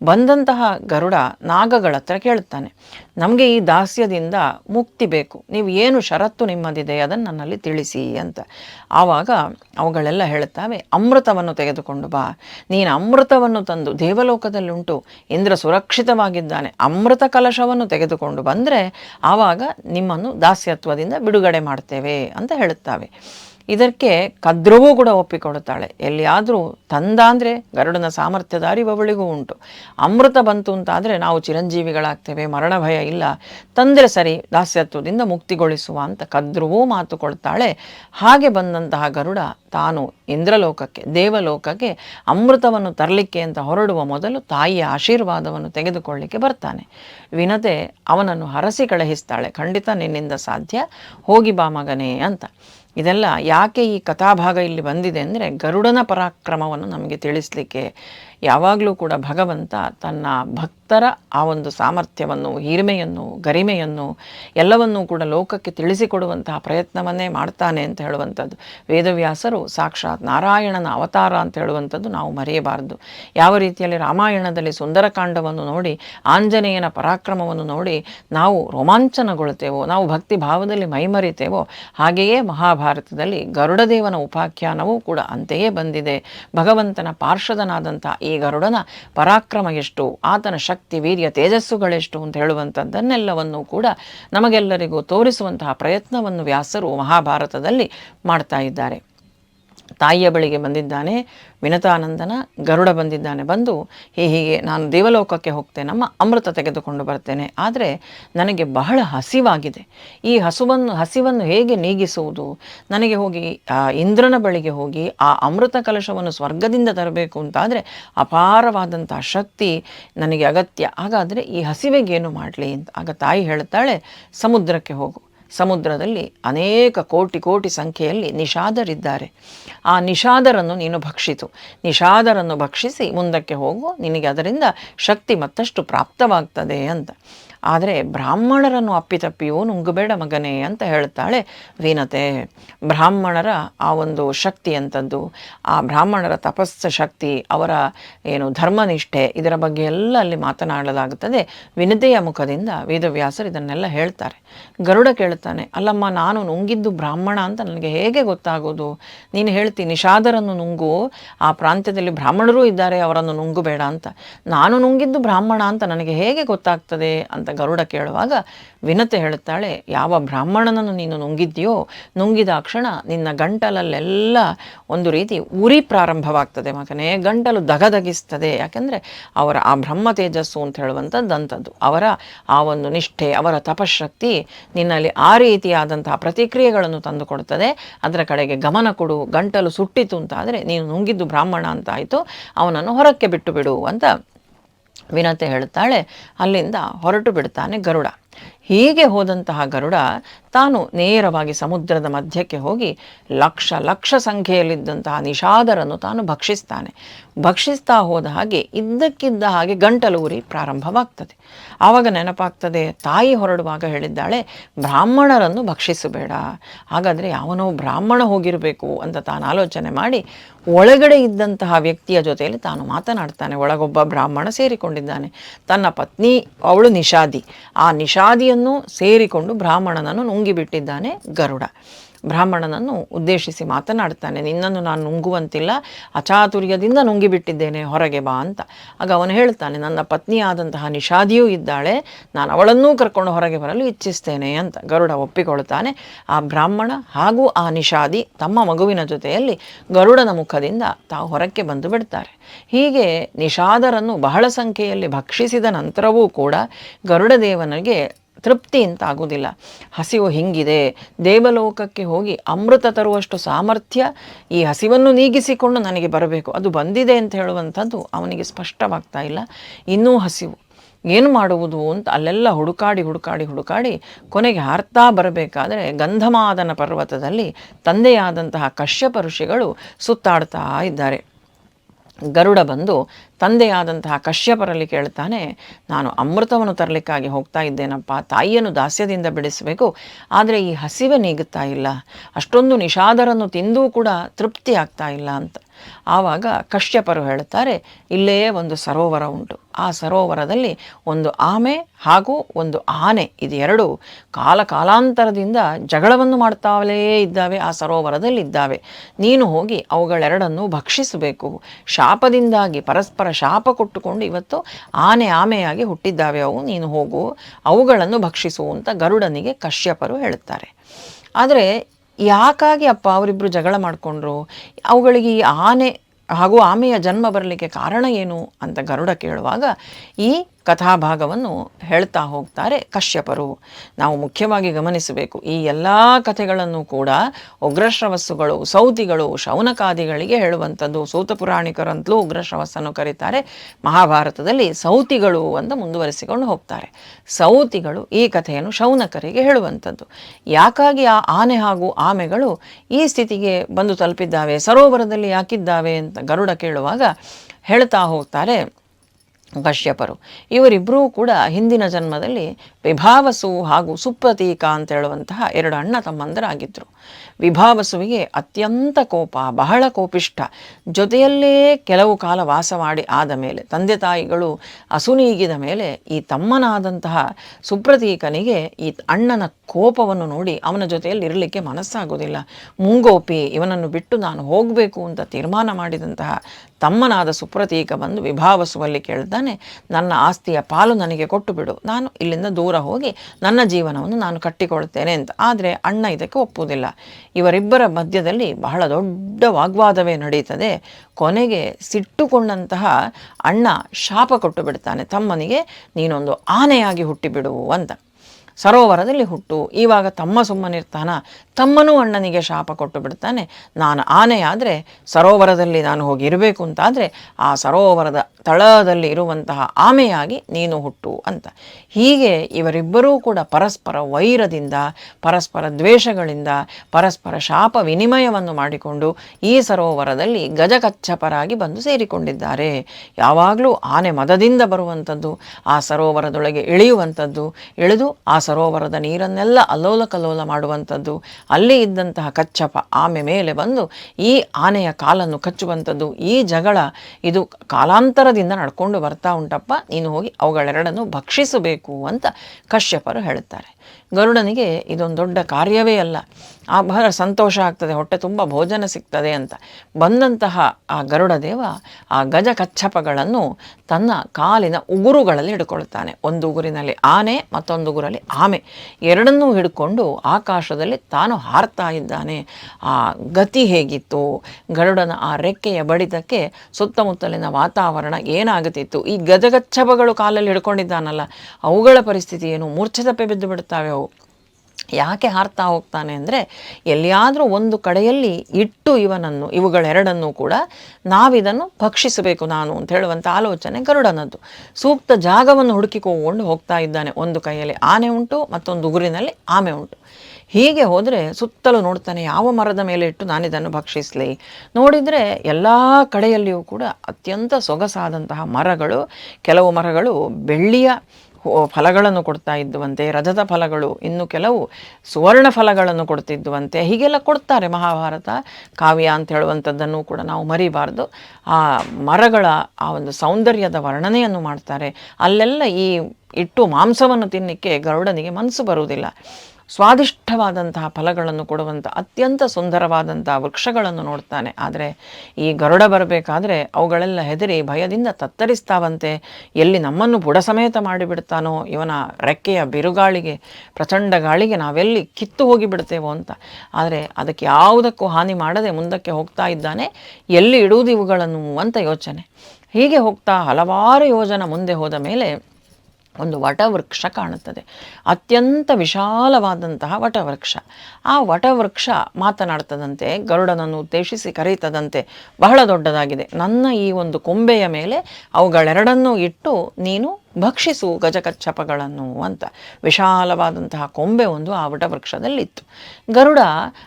ಬಂದಂತಹ ಗರುಡ ನಾಗಗಳ ಹತ್ರ ಕೇಳುತ್ತಾನೆ, ನಮಗೆ ಈ ದಾಸ್ಯದಿಂದ ಮುಕ್ತಿ ಬೇಕು, ನೀವು ಏನು ಷರತ್ತು ನಿಮ್ಮದಿದೆ ಅದನ್ನು ನನ್ನಲ್ಲಿ ತಿಳಿಸಿ ಅಂತ. ಆವಾಗ ಅವುಗಳೆಲ್ಲ ಹೇಳುತ್ತವೆ, ಅಮೃತವನ್ನು ತೆಗೆದುಕೊಂಡು ಬಾ, ನೀನು ಅಮೃತವನ್ನು ತಂದು ದೇವಲೋಕದಲ್ಲುಂಟು, ಇಂದ್ರ ಸುರಕ್ಷಿತವಾಗಿದ್ದಾನೆ, ಅಮೃತ ಕಲಶವನ್ನು ತೆಗೆದುಕೊಂಡು ಬಂದರೆ ಆವಾಗ ನಿಮ್ಮನ್ನು ದಾಸ್ಯತ್ವದಿಂದ ಬಿಡುಗಡೆ ಮಾಡ್ತೇವೆ ಅಂತ ಹೇಳುತ್ತವೆ. ಇದಕ್ಕೆ ಕದ್ರವೂ ಕೂಡ ಒಪ್ಪಿಕೊಡುತ್ತಾಳೆ. ಎಲ್ಲಿಯಾದರೂ ತಂದ ಅಂದರೆ ಗರುಡನ ಸಾಮರ್ಥ್ಯದ ಅರಿವಳಿಗೂ ಉಂಟು. ಅಮೃತ ಬಂತು ಅಂತಾದರೆ ನಾವು ಚಿರಂಜೀವಿಗಳಾಗ್ತೇವೆ, ಮರಣ ಭಯ ಇಲ್ಲ, ತಂದರೆ ಸರಿ, ದಾಸ್ಯತ್ವದಿಂದ ಮುಕ್ತಿಗೊಳಿಸುವ ಅಂತ ಕದ್ರವೂ ಮಾತು ಕೊಡ್ತಾಳೆ. ಹಾಗೆ ಬಂದಂತಹ ಗರುಡ ತಾನು ಇಂದ್ರಲೋಕಕ್ಕೆ, ದೇವಲೋಕಕ್ಕೆ ಅಮೃತವನ್ನು ತರಲಿಕ್ಕೆ ಅಂತ ಹೊರಡುವ ಮೊದಲು ತಾಯಿಯ ಆಶೀರ್ವಾದವನ್ನು ತೆಗೆದುಕೊಳ್ಳಿಕ್ಕೆ ಬರ್ತಾನೆ. ವಿನತೆ ಅವನನ್ನು ಹರಸಿ ಕಳಹಿಸ್ತಾಳೆ. ಖಂಡಿತ ನಿನ್ನಿಂದ ಸಾಧ್ಯ. ಹೋಗಿ ಬಾ ಮಗನೇ ಅಂತ. ಇದೆಲ್ಲ ಯಾಕೆ ಈ ಕಥಾಭಾಗ ಇಲ್ಲಿ ಬಂದಿದೆ ಅಂದರೆ ಗರುಡನ ಪರಾಕ್ರಮವನ್ನು ನಮಗೆ ತಿಳಿಸ್ಲಿಕ್ಕೆ ಯಾವಾಗಲೂ ಕೂಡ ಭಗವಂತ ತನ್ನ ಭಕ್ತರ ಆ ಒಂದು ಸಾಮರ್ಥ್ಯವನ್ನು, ಹಿರಿಮೆಯನ್ನು, ಗರಿಮೆಯನ್ನು ಎಲ್ಲವನ್ನೂ ಕೂಡ ಲೋಕಕ್ಕೆ ತಿಳಿಸಿಕೊಡುವಂತಹ ಪ್ರಯತ್ನವನ್ನೇ ಮಾಡ್ತಾನೆ ಅಂತ ಹೇಳುವಂಥದ್ದು. ವೇದವ್ಯಾಸರು ಸಾಕ್ಷಾತ್ ನಾರಾಯಣನ ಅವತಾರ ಅಂತ ಹೇಳುವಂಥದ್ದು ನಾವು ಮರೆಯಬಾರದು. ಯಾವ ರೀತಿಯಲ್ಲಿ ರಾಮಾಯಣದಲ್ಲಿ ಸುಂದರಕಾಂಡವನ್ನು ನೋಡಿ, ಆಂಜನೇಯನ ಪರಾಕ್ರಮವನ್ನು ನೋಡಿ ನಾವು ರೋಮಾಂಚನಗೊಳ್ತೇವೋ ನಾವು ಭಕ್ತಿ ಭಾವದಲ್ಲಿ ಮೈಮರಿತೇವೋ, ಹಾಗೆಯೇ ಮಹಾಭಾರತದಲ್ಲಿ ಗರುಡದೇವನ ಉಪಾಖ್ಯಾನವೂ ಕೂಡ ಅಂತೆಯೇ ಬಂದಿದೆ. ಭಗವಂತನ ಪಾರ್ಷದನಾದಂಥ ಈ ಗರುಡನ ಪರಾಕ್ರಮ ಎಷ್ಟು ಆತನ ಶಕ್ತಿ, ವೀರ್ಯ, ತೇಜಸ್ಸುಗಳೆಷ್ಟು ಅಂತ ಹೇಳುವಂಥದ್ದನ್ನೆಲ್ಲವನ್ನೂ ಕೂಡ ನಮಗೆಲ್ಲರಿಗೂ ತೋರಿಸುವಂತಹ ಪ್ರಯತ್ನವನ್ನು ವ್ಯಾಸರು ಮಹಾಭಾರತದಲ್ಲಿ ಮಾಡ್ತಾ ಇದ್ದಾರೆ. ತಾಯಿಯ ಬಳಿಗೆ ಬಂದಿದ್ದಾನೆ, ವಿನತಾನಂದನ ಗರುಡ ಬಂದಿದ್ದಾನೆ. ಬಂದು ಹೀಗೆ ನಾನು ದೇವಲೋಕಕ್ಕೆ ಹೋಗ್ತೇನಮ್ಮ ಅಮೃತ ತೆಗೆದುಕೊಂಡು ಬರ್ತೇನೆ. ಆದರೆ ನನಗೆ ಬಹಳ ಹಸಿವಾಗಿದೆ. ಈ ಹಸುವನ್ನು ಹಸಿವನ್ನು ಹೇಗೆ ನೀಗಿಸುವುದು? ನನಗೆ ಹೋಗಿ ಇಂದ್ರನ ಬಳಿಗೆ ಹೋಗಿ ಆ ಅಮೃತ ಕಲಶವನ್ನು ಸ್ವರ್ಗದಿಂದ ತರಬೇಕು ಅಂತಾದರೆ ಅಪಾರವಾದಂಥ ಶಕ್ತಿ ನನಗೆ ಅಗತ್ಯ. ಹಾಗಾದರೆ ಈ ಹಸಿವೆಗೇನು ಮಾಡಲಿ ಅಂತ ಆಗ ತಾಯಿ ಹೇಳ್ತಾಳೆ ಸಮುದ್ರಕ್ಕೆ ಹೋಗು. ಸಮುದ್ರದಲ್ಲಿ ಅನೇಕ ಕೋಟಿ ಕೋಟಿ ಸಂಖ್ಯೆಯಲ್ಲಿ ನಿಷಾದರಿದ್ದಾರೆ. ಆ ನಿಷಾದರನ್ನು ನೀನು ಭಕ್ಷಿತು ನಿಷಾದರನ್ನು ಭಕ್ಷಿಸಿ ಮುಂದಕ್ಕೆ ಹೋಗು. ನಿನಗೆ ಅದರಿಂದ ಶಕ್ತಿ ಮತ್ತಷ್ಟು ಪ್ರಾಪ್ತವಾಗ್ತದೆ ಅಂತ. ಆದರೆ ಬ್ರಾಹ್ಮಣರನ್ನು ಅಪ್ಪಿತಪ್ಪಿಯೋ ನುಂಗಬೇಡ ಮಗನೇ ಅಂತ ಹೇಳ್ತಾಳೆ ವೀನತೆ. ಬ್ರಾಹ್ಮಣರ ಆ ಒಂದು ಶಕ್ತಿ ಅಂಥದ್ದು ಆ ಬ್ರಾಹ್ಮಣರ ತಪಸ್ಸ ಶಕ್ತಿ, ಅವರ ಏನು ಧರ್ಮನಿಷ್ಠೆ, ಇದರ ಬಗ್ಗೆ ಎಲ್ಲ ಅಲ್ಲಿ ಮಾತನಾಡಲಾಗುತ್ತದೆ. ವಿನತೆಯ ಮುಖದಿಂದ ವೇದವ್ಯಾಸರು ಇದನ್ನೆಲ್ಲ ಹೇಳ್ತಾರೆ. ಗರುಡ ಕೇಳ್ತಾನೆ ಅಲ್ಲಮ್ಮ, ನಾನು ನುಂಗಿದ್ದು ಬ್ರಾಹ್ಮಣ ಅಂತ ನನಗೆ ಹೇಗೆ ಗೊತ್ತಾಗೋದು? ನೀನು ಹೇಳ್ತೀನಿ ನಿಷಾದರನ್ನು ನುಂಗು. ಆ ಪ್ರಾಂತ್ಯದಲ್ಲಿ ಬ್ರಾಹ್ಮಣರೂ ಇದ್ದಾರೆ, ಅವರನ್ನು ನುಂಗಬೇಡ ಅಂತ. ನಾನು ನುಂಗಿದ್ದು ಬ್ರಾಹ್ಮಣ ಅಂತ ನನಗೆ ಹೇಗೆ ಗೊತ್ತಾಗ್ತದೆ? ಅಂತ ಗರುಡ ಕೇಳುವಾಗ ವಿನತೆ ಹೇಳುತ್ತಾಳೆ, ಯಾವ ಬ್ರಾಹ್ಮಣನನ್ನು ನೀನು ನುಂಗಿದ್ಯೋ ನುಂಗಿದ ಕ್ಷಣ ನಿನ್ನ ಗಂಟಲಲ್ಲೆಲ್ಲ ಒಂದು ರೀತಿ ಉರಿ ಪ್ರಾರಂಭವಾಗ್ತದೆ ಮಗನೇ, ಗಂಟಲು ದಗದಗಿಸ್ತದೆ. ಯಾಕೆಂದರೆ ಅವರ ಆ ಬ್ರಹ್ಮ ತೇಜಸ್ಸು ಅಂತ ಹೇಳುವಂಥದ್ದು ಅಂಥದ್ದು ಅವರ ಆ ಒಂದು ನಿಷ್ಠೆ, ಅವರ ತಪಶಕ್ತಿ ನಿನ್ನಲ್ಲಿ ಆ ರೀತಿಯಾದಂತಹ ಪ್ರತಿಕ್ರಿಯೆಗಳನ್ನು ತಂದುಕೊಡುತ್ತದೆ. ಅದರ ಕಡೆಗೆ ಗಮನ ಕೊಡು, ಗಂಟಲು ಸುಟ್ಟಿತು ಅಂತ ಆದರೆ ನೀನು ನುಂಗಿದ್ದು ಬ್ರಾಹ್ಮಣ ಅಂತ ಆಯಿತು, ಅವನನ್ನು ಹೊರಕ್ಕೆ ಬಿಟ್ಟು ಬಿಡು ಅಂತ ವಿನತೆ ಹೇಳ್ತಾಳೆ ಅಲ್ಲಿಂದ ಹೊರಟು ಬಿಡ್ತಾನೆ ಗರುಡ. ಹೀಗೆ ಹೋದಂತಹ ಗರುಡ ತಾನು ನೇರವಾಗಿ ಸಮುದ್ರದ ಮಧ್ಯಕ್ಕೆ ಹೋಗಿ ಲಕ್ಷ ಲಕ್ಷ ಸಂಖ್ಯೆಯಲ್ಲಿದ್ದಂತಹ ನಿಷಾದರನ್ನು ತಾನು ಭಕ್ಷಿಸ್ತಾನೆ. ಭಕ್ಷಿಸ್ತಾ ಹೋದ ಹಾಗೆ ಇದ್ದಕ್ಕಿದ್ದ ಹಾಗೆ ಗಂಟಲು ಉರಿ ಪ್ರಾರಂಭವಾಗ್ತದೆ. ಆವಾಗ ನೆನಪಾಗ್ತದೆ, ತಾಯಿ ಹೊರಡುವಾಗ ಹೇಳಿದ್ದಾಳೆ, ಬ್ರಾಹ್ಮಣರನ್ನು ಭಕ್ಷಿಸಬೇಡ. ಹಾಗಾದರೆ ಯಾವನೋ ಬ್ರಾಹ್ಮಣ ಹೋಗಿರಬೇಕು ಅಂತ ತಾನು ಆಲೋಚನೆ ಮಾಡಿ ಒಳಗಡೆ ಇದ್ದಂತಹ ವ್ಯಕ್ತಿಯ ಜೊತೆಯಲ್ಲಿ ತಾನು ಮಾತನಾಡ್ತಾನೆ. ಒಳಗೊಬ್ಬ ಬ್ರಾಹ್ಮಣ ಸೇರಿಕೊಂಡಿದ್ದಾನೆ. ತನ್ನ ಪತ್ನಿ ಅವಳು ನಿಷಾದಿ. ಆ ನಿಷಾದಿಯನ್ನು ಸೇರಿಕೊಂಡು ಬ್ರಾಹ್ಮಣನನ್ನು ನುಂಗಿಬಿಟ್ಟಿದ್ದಾನೆ ಗರುಡ. ಬ್ರಾಹ್ಮಣನನ್ನು ಉದ್ದೇಶಿಸಿ ಮಾತನಾಡ್ತಾನೆ, ನಿನ್ನನ್ನು ನಾನು ನುಂಗುವಂತಿಲ್ಲ, ಅಚಾತುರ್ಯದಿಂದ ನುಂಗಿಬಿಟ್ಟಿದ್ದೇನೆ, ಹೊರಗೆ ಬಾ ಅಂತ. ಆಗ ಅವನು ಹೇಳ್ತಾನೆ, ನನ್ನ ಪತ್ನಿಯಾದಂತಹ ನಿಷಾದಿಯೂ ಇದ್ದಾಳೆ, ನಾನು ಅವಳನ್ನೂ ಕರ್ಕೊಂಡು ಹೊರಗೆ ಬರಲು ಇಚ್ಛಿಸ್ತೇನೆ ಅಂತ. ಗರುಡ ಒಪ್ಪಿಕೊಳ್ತಾನೆ, ಆ ಬ್ರಾಹ್ಮಣ ಹಾಗೂ ಆ ನಿಷಾದಿ ತಮ್ಮ ಮಗುವಿನ ಜೊತೆಯಲ್ಲಿ ಗರುಡನ ಮುಖದಿಂದ ತಾವು ಹೊರಕ್ಕೆ ಬಂದು ಬಿಡ್ತಾರೆ. ಹೀಗೆ ನಿಷಾದರನ್ನು ಬಹಳ ಸಂಖ್ಯೆಯಲ್ಲಿ ಭಕ್ಷಿಸಿದ ನಂತರವೂ ಕೂಡ ಗರುಡ ದೇವನಿಗೆ ತೃಪ್ತಿ ಅಂತ ಆಗೋದಿಲ್ಲ ಹಸಿವು ಹಿಂಗಿದೆ. ದೇವಲೋಕಕ್ಕೆ ಹೋಗಿ ಅಮೃತ ತರುವಷ್ಟು ಸಾಮರ್ಥ್ಯ ಈ ಹಸಿವನ್ನು ನೀಗಿಸಿಕೊಂಡು ನನಗೆ ಬರಬೇಕು. ಅದು ಬಂದಿದೆ ಅಂತ ಹೇಳುವಂಥದ್ದು ಅವನಿಗೆ ಸ್ಪಷ್ಟವಾಗ್ತಾ ಇಲ್ಲ. ಇನ್ನೂ ಹಸಿವು. ಏನು ಮಾಡುವುದು ಅಂತ ಅಲ್ಲೆಲ್ಲ ಹುಡುಕಾಡಿ ಹುಡುಕಾಡಿ ಹುಡುಕಾಡಿ ಕೊನೆಗೆ ಹಾರ್ತಾ ಬರಬೇಕಾದರೆ ಗಂಧಮಾದನ ಪರ್ವತದಲ್ಲಿ ತಂದೆಯಾದಂತಹ ಕಶ್ಯಪ ಋಷಿಗಳು ಸುತ್ತಾಡ್ತಾ ಇದ್ದಾರೆ. ಗರುಡ ಬಂದು ತಂದೆಯಾದಂತಹ ಕಶ್ಯಪರಲ್ಲಿ ಕೇಳ್ತಾನೆ, ನಾನು ಅಮೃತವನ್ನು ತರಲಿಕ್ಕಾಗಿ ಹೋಗ್ತಾ ಇದ್ದೇನಪ್ಪ, ತಾಯಿಯನ್ನು ದಾಸ್ಯದಿಂದ ಬಿಡಿಸಬೇಕು, ಆದರೆ ಈ ಹಸಿವೆ ನೀಗುತ್ತಾ ಇಲ್ಲ. ಅಷ್ಟೊಂದು ನಿಷಾದರನ್ನು ತಿಂದೂ ಕೂಡ ತೃಪ್ತಿ ಆಗ್ತಾ ಇಲ್ಲ ಅಂತ. ಆವಾಗ ಕಶ್ಯಪರು ಹೇಳುತ್ತಾರೆ, ಇಲ್ಲೇ ಒಂದು ಸರೋವರ ಉಂಟು. ಆ ಸರೋವರದಲ್ಲಿ ಒಂದು ಆಮೆ ಹಾಗೂ ಒಂದು ಆನೆ ಇದೆರಡು ಕಾಲ ಕಾಲಾಂತರದಿಂದ ಜಗಳವನ್ನು ಮಾಡ್ತಾವಲೇ ಇದ್ದಾವೆ, ಆ ಸರೋವರದಲ್ಲಿ ಇದ್ದಾವೆ. ನೀನು ಹೋಗಿ ಅವುಗಳೆರಡನ್ನು ಭಕ್ಷಿಸಬೇಕು. ಶಾಪದಿಂದಾಗಿ ಪರಸ್ಪರ ಶಾಪ ಕೊಟ್ಟುಕೊಂಡು ಇವತ್ತು ಆನೆ ಆಮೆಯಾಗಿ ಹುಟ್ಟಿದ್ದಾವೆ ಅವು, ನೀನು ಹೋಗು, ಅವುಗಳನ್ನು ಭಕ್ಷಿಸು ಅಂತ ಗರುಡನಿಗೆ ಕಶ್ಯಪರು ಹೇಳುತ್ತಾರೆ. ಆದರೆ ಯಾಕಾಗಿ ಅಪ್ಪ ಅವರಿಬ್ಬರು ಜಗಳ ಮಾಡಿಕೊಂಡ್ರು? ಅವುಗಳಿಗೆ ಆನೆ ಹಾಗೂ ಆಮೆಯ ಜನ್ಮ ಬರಲಿಕ್ಕೆ ಕಾರಣ ಏನು ಅಂತ ಗರುಡ ಕೇಳುವಾಗ, ಈ ಕಥಾಭಾಗವನ್ನು ಹೇಳ್ತಾ ಹೋಗ್ತಾರೆ ಕಶ್ಯಪರು. ನಾವು ಮುಖ್ಯವಾಗಿ ಗಮನಿಸಬೇಕು, ಈ ಎಲ್ಲ ಕಥೆಗಳನ್ನು ಕೂಡ ಉಗ್ರಶ್ರವಸ್ಸುಗಳು ಸೌತಿಗಳು ಶೌನಕಾದಿಗಳಿಗೆ ಹೇಳುವಂಥದ್ದು. ಸೂತ ಪುರಾಣಿಕರಂತಲೂ ಉಗ್ರಶ್ರವಸ್ಸನ್ನು ಕರೀತಾರೆ. ಮಹಾಭಾರತದಲ್ಲಿ ಸೌತಿಗಳು ಅಂತ ಮುಂದುವರಿಸಿಕೊಂಡು ಹೋಗ್ತಾರೆ. ಸೌತಿಗಳು ಈ ಕಥೆಯನ್ನು ಶೌನಕರಿಗೆ ಹೇಳುವಂಥದ್ದು. ಯಾಕಾಗಿ ಆ ಆನೆ ಹಾಗೂ ಆಮೆಗಳು ಈ ಸ್ಥಿತಿಗೆ ಬಂದು ತಲುಪಿದ್ದಾವೆ, ಸರೋವರದಲ್ಲಿ ಯಾಕಿದ್ದಾವೆ ಅಂತ ಗರುಡ ಕೇಳುವಾಗ ಹೇಳ್ತಾ ಹೋಗ್ತಾರೆ. ಕಶ್ಯಪರು ಇವರಿಬ್ಬರೂ ಕೂಡ ಹಿಂದಿನ ಜನ್ಮದಲ್ಲಿ ವಿಭಾವಸು ಹಾಗೂ ಸುಪ್ರತೀಕ ಅಂತ ಹೇಳುವಂತಹ ಎರಡು ಅಣ್ಣ ತಮ್ಮಂದರಾಗಿದ್ದರು ವಿಭಾವಸುವಿಗೆ ಅತ್ಯಂತ ಕೋಪ, ಬಹಳ ಕೋಪಿಷ್ಟ ಜೊತೆಯಲ್ಲೇ ಕೆಲವು ಕಾಲ ವಾಸ ಮಾಡಿ ಆದ ಮೇಲೆ, ತಂದೆ ತಾಯಿಗಳು ಅಸುನೀಗಿದ ಮೇಲೆ ಈ ತಮ್ಮನಾದಂತಹ ಸುಪ್ರತೀಕನಿಗೆ ಈ ಅಣ್ಣನ ಕೋಪವನ್ನು ನೋಡಿ ಅವನ ಜೊತೆಯಲ್ಲಿ ಇರಲಿಕ್ಕೆ ಮನಸ್ಸಾಗೋದಿಲ್ಲ ಮುಂಗೋಪಿ, ಇವನನ್ನು ಬಿಟ್ಟು ನಾನು ಹೋಗಬೇಕು ಅಂತ ತೀರ್ಮಾನ ಮಾಡಿದಂತಹ ತಮ್ಮನಾದ ಸುಪ್ರತೀಕ ಬಂದು ವಿಭಾವಿಸುವಲ್ಲಿ ಕೇಳ್ತಾನೆ, ನನ್ನ ಆಸ್ತಿಯ ಪಾಲು ನನಗೆ ಕೊಟ್ಟು ಬಿಡು. ನಾನು ಇಲ್ಲಿಂದ ದೂರ ಹೋಗಿ ನನ್ನ ಜೀವನವನ್ನು ನಾನು ಕಟ್ಟಿಕೊಳ್ತೇನೆ ಅಂತ. ಆದರೆ ಅಣ್ಣ ಇದಕ್ಕೆ ಒಪ್ಪುವುದಿಲ್ಲ. ಇವರಿಬ್ಬರ ಮಧ್ಯದಲ್ಲಿ ಬಹಳ ದೊಡ್ಡ ವಾಗ್ವಾದವೇ ನಡೆಯುತ್ತದೆ ಕೊನೆಗೆ ಸಿಟ್ಟುಕೊಂಡಂತಹ ಅಣ್ಣ ಶಾಪ ಕೊಟ್ಟು ಬಿಡ್ತಾನೆ. ತಮ್ಮನಿಗೆ ನೀನೊಂದು ಆನೆಯಾಗಿ ಹುಟ್ಟಿಬಿಡುವು ಅಂತ. ಸರೋವರದಲ್ಲಿ ಹುಟ್ಟು. ಇವಾಗ ತಮ್ಮ ಸುಮ್ಮನಿರ್ತಾನ, ತಮ್ಮನೂ ಅಣ್ಣನಿಗೆ ಶಾಪ ಕೊಟ್ಟು ಬಿಡ್ತಾನೆ. ನಾನು ಆನೆಯಾದರೆ ಸರೋವರದಲ್ಲಿ ನಾನು ಹೋಗಿ ಇರಬೇಕು ಅಂತಾದರೆ, ಆ ಸರೋವರದ ತಳದಲ್ಲಿ ಇರುವಂತಹ ಆಮೆಯಾಗಿ ನೀನು ಹುಟ್ಟು ಅಂತ. ಹೀಗೆ ಇವರಿಬ್ಬರೂ ಕೂಡ ಪರಸ್ಪರ ವೈರದಿಂದ, ಪರಸ್ಪರ ದ್ವೇಷಗಳಿಂದ, ಪರಸ್ಪರ ಶಾಪ ವಿನಿಮಯವನ್ನು ಮಾಡಿಕೊಂಡು ಈ ಸರೋವರದಲ್ಲಿ ಗಜಕಚ್ಚಪರಾಗಿ ಬಂದು ಸೇರಿಕೊಂಡಿದ್ದಾರೆ. ಯಾವಾಗಲೂ ಆನೆ ಮದದಿಂದ ಬರುವಂಥದ್ದು, ಆ ಸರೋವರದೊಳಗೆ ಇಳಿಯುವಂಥದ್ದು, ಇಳಿದು ಆ ಸರೋವರದ ನೀರನ್ನೆಲ್ಲ ಅಲ್ಲೋಲ ಕಲೋಲ ಮಾಡುವಂಥದ್ದು, ಅಲ್ಲಿ ಇದ್ದಂತಹ ಕಚ್ಚಪ ಆಮೆ ಮೇಲೆ ಬಂದು ಈ ಆನೆಯ ಕಾಲನ್ನು ಕಚ್ಚುವಂಥದ್ದು, ಈ ಜಗಳ ಇದು ಕಾಲಾಂತರದಿಂದ ನಡ್ಕೊಂಡು ಬರ್ತಾ ಉಂಟಪ್ಪ, ನೀನು ಹೋಗಿ ಅವುಗಳೆರಡನ್ನು ಭಕ್ಷಿಸಬೇಕು ಅಂತ ಕಶ್ಯಪರು ಹೇಳುತ್ತಾರೆ. ಗರುಡನಿಗೆ ಇದೊಂದು ದೊಡ್ಡ ಕಾರ್ಯವೇ ಅಲ್ಲ. ಆ ಬಹಳ ಸಂತೋಷ ಆಗ್ತದೆ, ಹೊಟ್ಟೆ ತುಂಬ ಭೋಜನ ಸಿಗ್ತದೆ ಅಂತ. ಬಂದಂತಹ ಆ ಗರುಡ ದೇವ ಆ ಗಜ ಕಚ್ಚಪಗಳನ್ನು ತನ್ನ ಕಾಲಿನ ಉಗುರುಗಳಲ್ಲಿ ಹಿಡ್ಕೊಳ್ತಾನೆ. ಒಂದು ಉಗುರಿನಲ್ಲಿ ಆನೆ, ಮತ್ತೊಂದು ಉಗುರಲ್ಲಿ ಆಮೆ. ಎರಡನ್ನೂ ಹಿಡ್ಕೊಂಡು ಆಕಾಶದಲ್ಲಿ ತಾನು ಹಾರ್ತಾ ಇದ್ದಾನೆ. ಆ ಗತಿ ಹೇಗಿತ್ತು? ಗರುಡನ ಆ ರೆಕ್ಕೆಯ ಬಡಿತಕ್ಕೆ ಸುತ್ತಮುತ್ತಲಿನ ವಾತಾವರಣ ಏನಾಗುತ್ತಿತ್ತು? ಈ ಗಜಗಚ್ಚಪಗಳು ಕಾಲಲ್ಲಿ ಹಿಡ್ಕೊಂಡಿದ್ದಾನಲ್ಲ, ಅವುಗಳ ಪರಿಸ್ಥಿತಿ ಏನು? ಮೂರ್ಛೆತಪ್ಪೆ ಬಿದ್ದು ಬಿಡ್ತಾವೆ ಅವು ಯಾಕೆ ಹಾರ್ತಾ ಹೋಗ್ತಾನೆ ಅಂದರೆ ಎಲ್ಲಿಯಾದರೂ ಒಂದು ಕಡೆಯಲ್ಲಿ ಇಟ್ಟು ಇವನನ್ನು, ಇವುಗಳೆರಡನ್ನೂ ಕೂಡ ನಾವಿದನ್ನು ಭಕ್ಷಿಸಬೇಕು ನಾನು ಅಂತ ಹೇಳುವಂಥ ಆಲೋಚನೆ ಗರುಡನದ್ದು. ಸೂಕ್ತ ಜಾಗವನ್ನು ಹುಡುಕಿಕೊಂಡು ಹೋಗ್ತಾ ಇದ್ದಾನೆ. ಒಂದು ಕೈಯಲ್ಲಿ ಆನೆ ಉಂಟು, ಮತ್ತೊಂದು ಉಗುರಿನಲ್ಲಿ ಆಮೆ ಉಂಟು. ಹೀಗೆ ಹೋದರೆ ಸುತ್ತಲೂ ನೋಡ್ತಾನೆ, ಯಾವ ಮರದ ಮೇಲೆ ಇಟ್ಟು ನಾನಿದನ್ನು ಭಕ್ಷಿಸಲಿ? ನೋಡಿದರೆ ಎಲ್ಲ ಕಡೆಯಲ್ಲಿಯೂ ಕೂಡ ಅತ್ಯಂತ ಸೊಗಸಾದಂತಹ ಮರಗಳು, ಕೆಲವು ಮರಗಳು ಬೆಳ್ಳಿಯ ಫಲಗಳನ್ನು ಕೊಡ್ತಾ ಇದ್ದುವಂತೆ ರಜತ ಫಲಗಳು, ಇನ್ನು ಕೆಲವು ಸುವರ್ಣ ಫಲಗಳನ್ನು ಕೊಡ್ತಿದ್ದುವಂತೆ, ಹೀಗೆಲ್ಲ ಕೊಡ್ತಾರೆ ಮಹಾಭಾರತ. ಕಾವ್ಯ ಅಂತ ಹೇಳುವಂಥದ್ದನ್ನು ಕೂಡ ನಾವು ಮರಿಬಾರ್ದು. ಆ ಮರಗಳ ಆ ಒಂದು ಸೌಂದರ್ಯದ ವರ್ಣನೆಯನ್ನು ಮಾಡ್ತಾರೆ. ಅಲ್ಲೆಲ್ಲ ಈ ಇಟ್ಟು ಮಾಂಸವನ್ನು ತಿನ್ನಲಿಕ್ಕೆ ಗರುಡನಿಗೆ ಮನಸ್ಸು ಬರುವುದಿಲ್ಲ. ಸ್ವಾದಿಷ್ಟವಾದಂತಹ ಫಲಗಳನ್ನು ಕೊಡುವಂಥ ಅತ್ಯಂತ ಸುಂದರವಾದಂಥ ವೃಕ್ಷಗಳನ್ನು ನೋಡ್ತಾನೆ. ಆದರೆ ಈ ಗರುಡ ಬರಬೇಕಾದ್ರೆ ಅವುಗಳೆಲ್ಲ ಹೆದರಿ ಭಯದಿಂದ ತತ್ತರಿಸ್ತಾವಂತೆ. ಎಲ್ಲಿ ನಮ್ಮನ್ನು ಬುಡ ಸಮೇತ ಮಾಡಿಬಿಡ್ತಾನೋ, ಇವನ ರೆಕ್ಕೆಯ ಬಿರುಗಾಳಿಗೆ, ಪ್ರಚಂಡ ಗಾಳಿಗೆ ನಾವೆಲ್ಲಿ ಕಿತ್ತು ಹೋಗಿಬಿಡ್ತೇವೋ ಅಂತ. ಆದರೆ ಅದಕ್ಕೆ ಯಾವುದಕ್ಕೂ ಹಾನಿ ಮಾಡದೆ ಮುಂದಕ್ಕೆ ಹೋಗ್ತಾ ಇದ್ದಾನೆ. ಎಲ್ಲಿ ಇಡುವುದು ಇವುಗಳನ್ನು ಅಂತ ಯೋಚನೆ. ಹೀಗೆ ಹೋಗ್ತಾ ಹಲವಾರು ಯೋಜನೆ ಮುಂದೆ ಹೋದ ಮೇಲೆ ಒಂದು ವಟವೃಕ್ಷ ಕಾಣುತ್ತದೆ. ಅತ್ಯಂತ ವಿಶಾಲವಾದಂತಹ ವಟವೃಕ್ಷ. ಆ ವಟವೃಕ್ಷ ಮಾತನಾಡ್ತದಂತೆ, ಗರುಡನನ್ನು ಉದ್ದೇಶಿಸಿ ಕರೀತದಂತೆ ಬಹಳ ದೊಡ್ಡದಾಗಿದೆ. ನನ್ನ ಈ ಒಂದು ಕೊಂಬೆಯ ಮೇಲೆ ಅವುಗಳೆರಡನ್ನೂ ಇಟ್ಟು ನೀನು ಭಕ್ಷಿಸು ಗಜಕಚ್ಚಪಗಳನ್ನು ಅಂತ. ವಿಶಾಲವಾದಂತಹ ಕೊಂಬೆ ಒಂದು ಆ ವಟವೃಕ್ಷದಲ್ಲಿತ್ತು. ಗರುಡ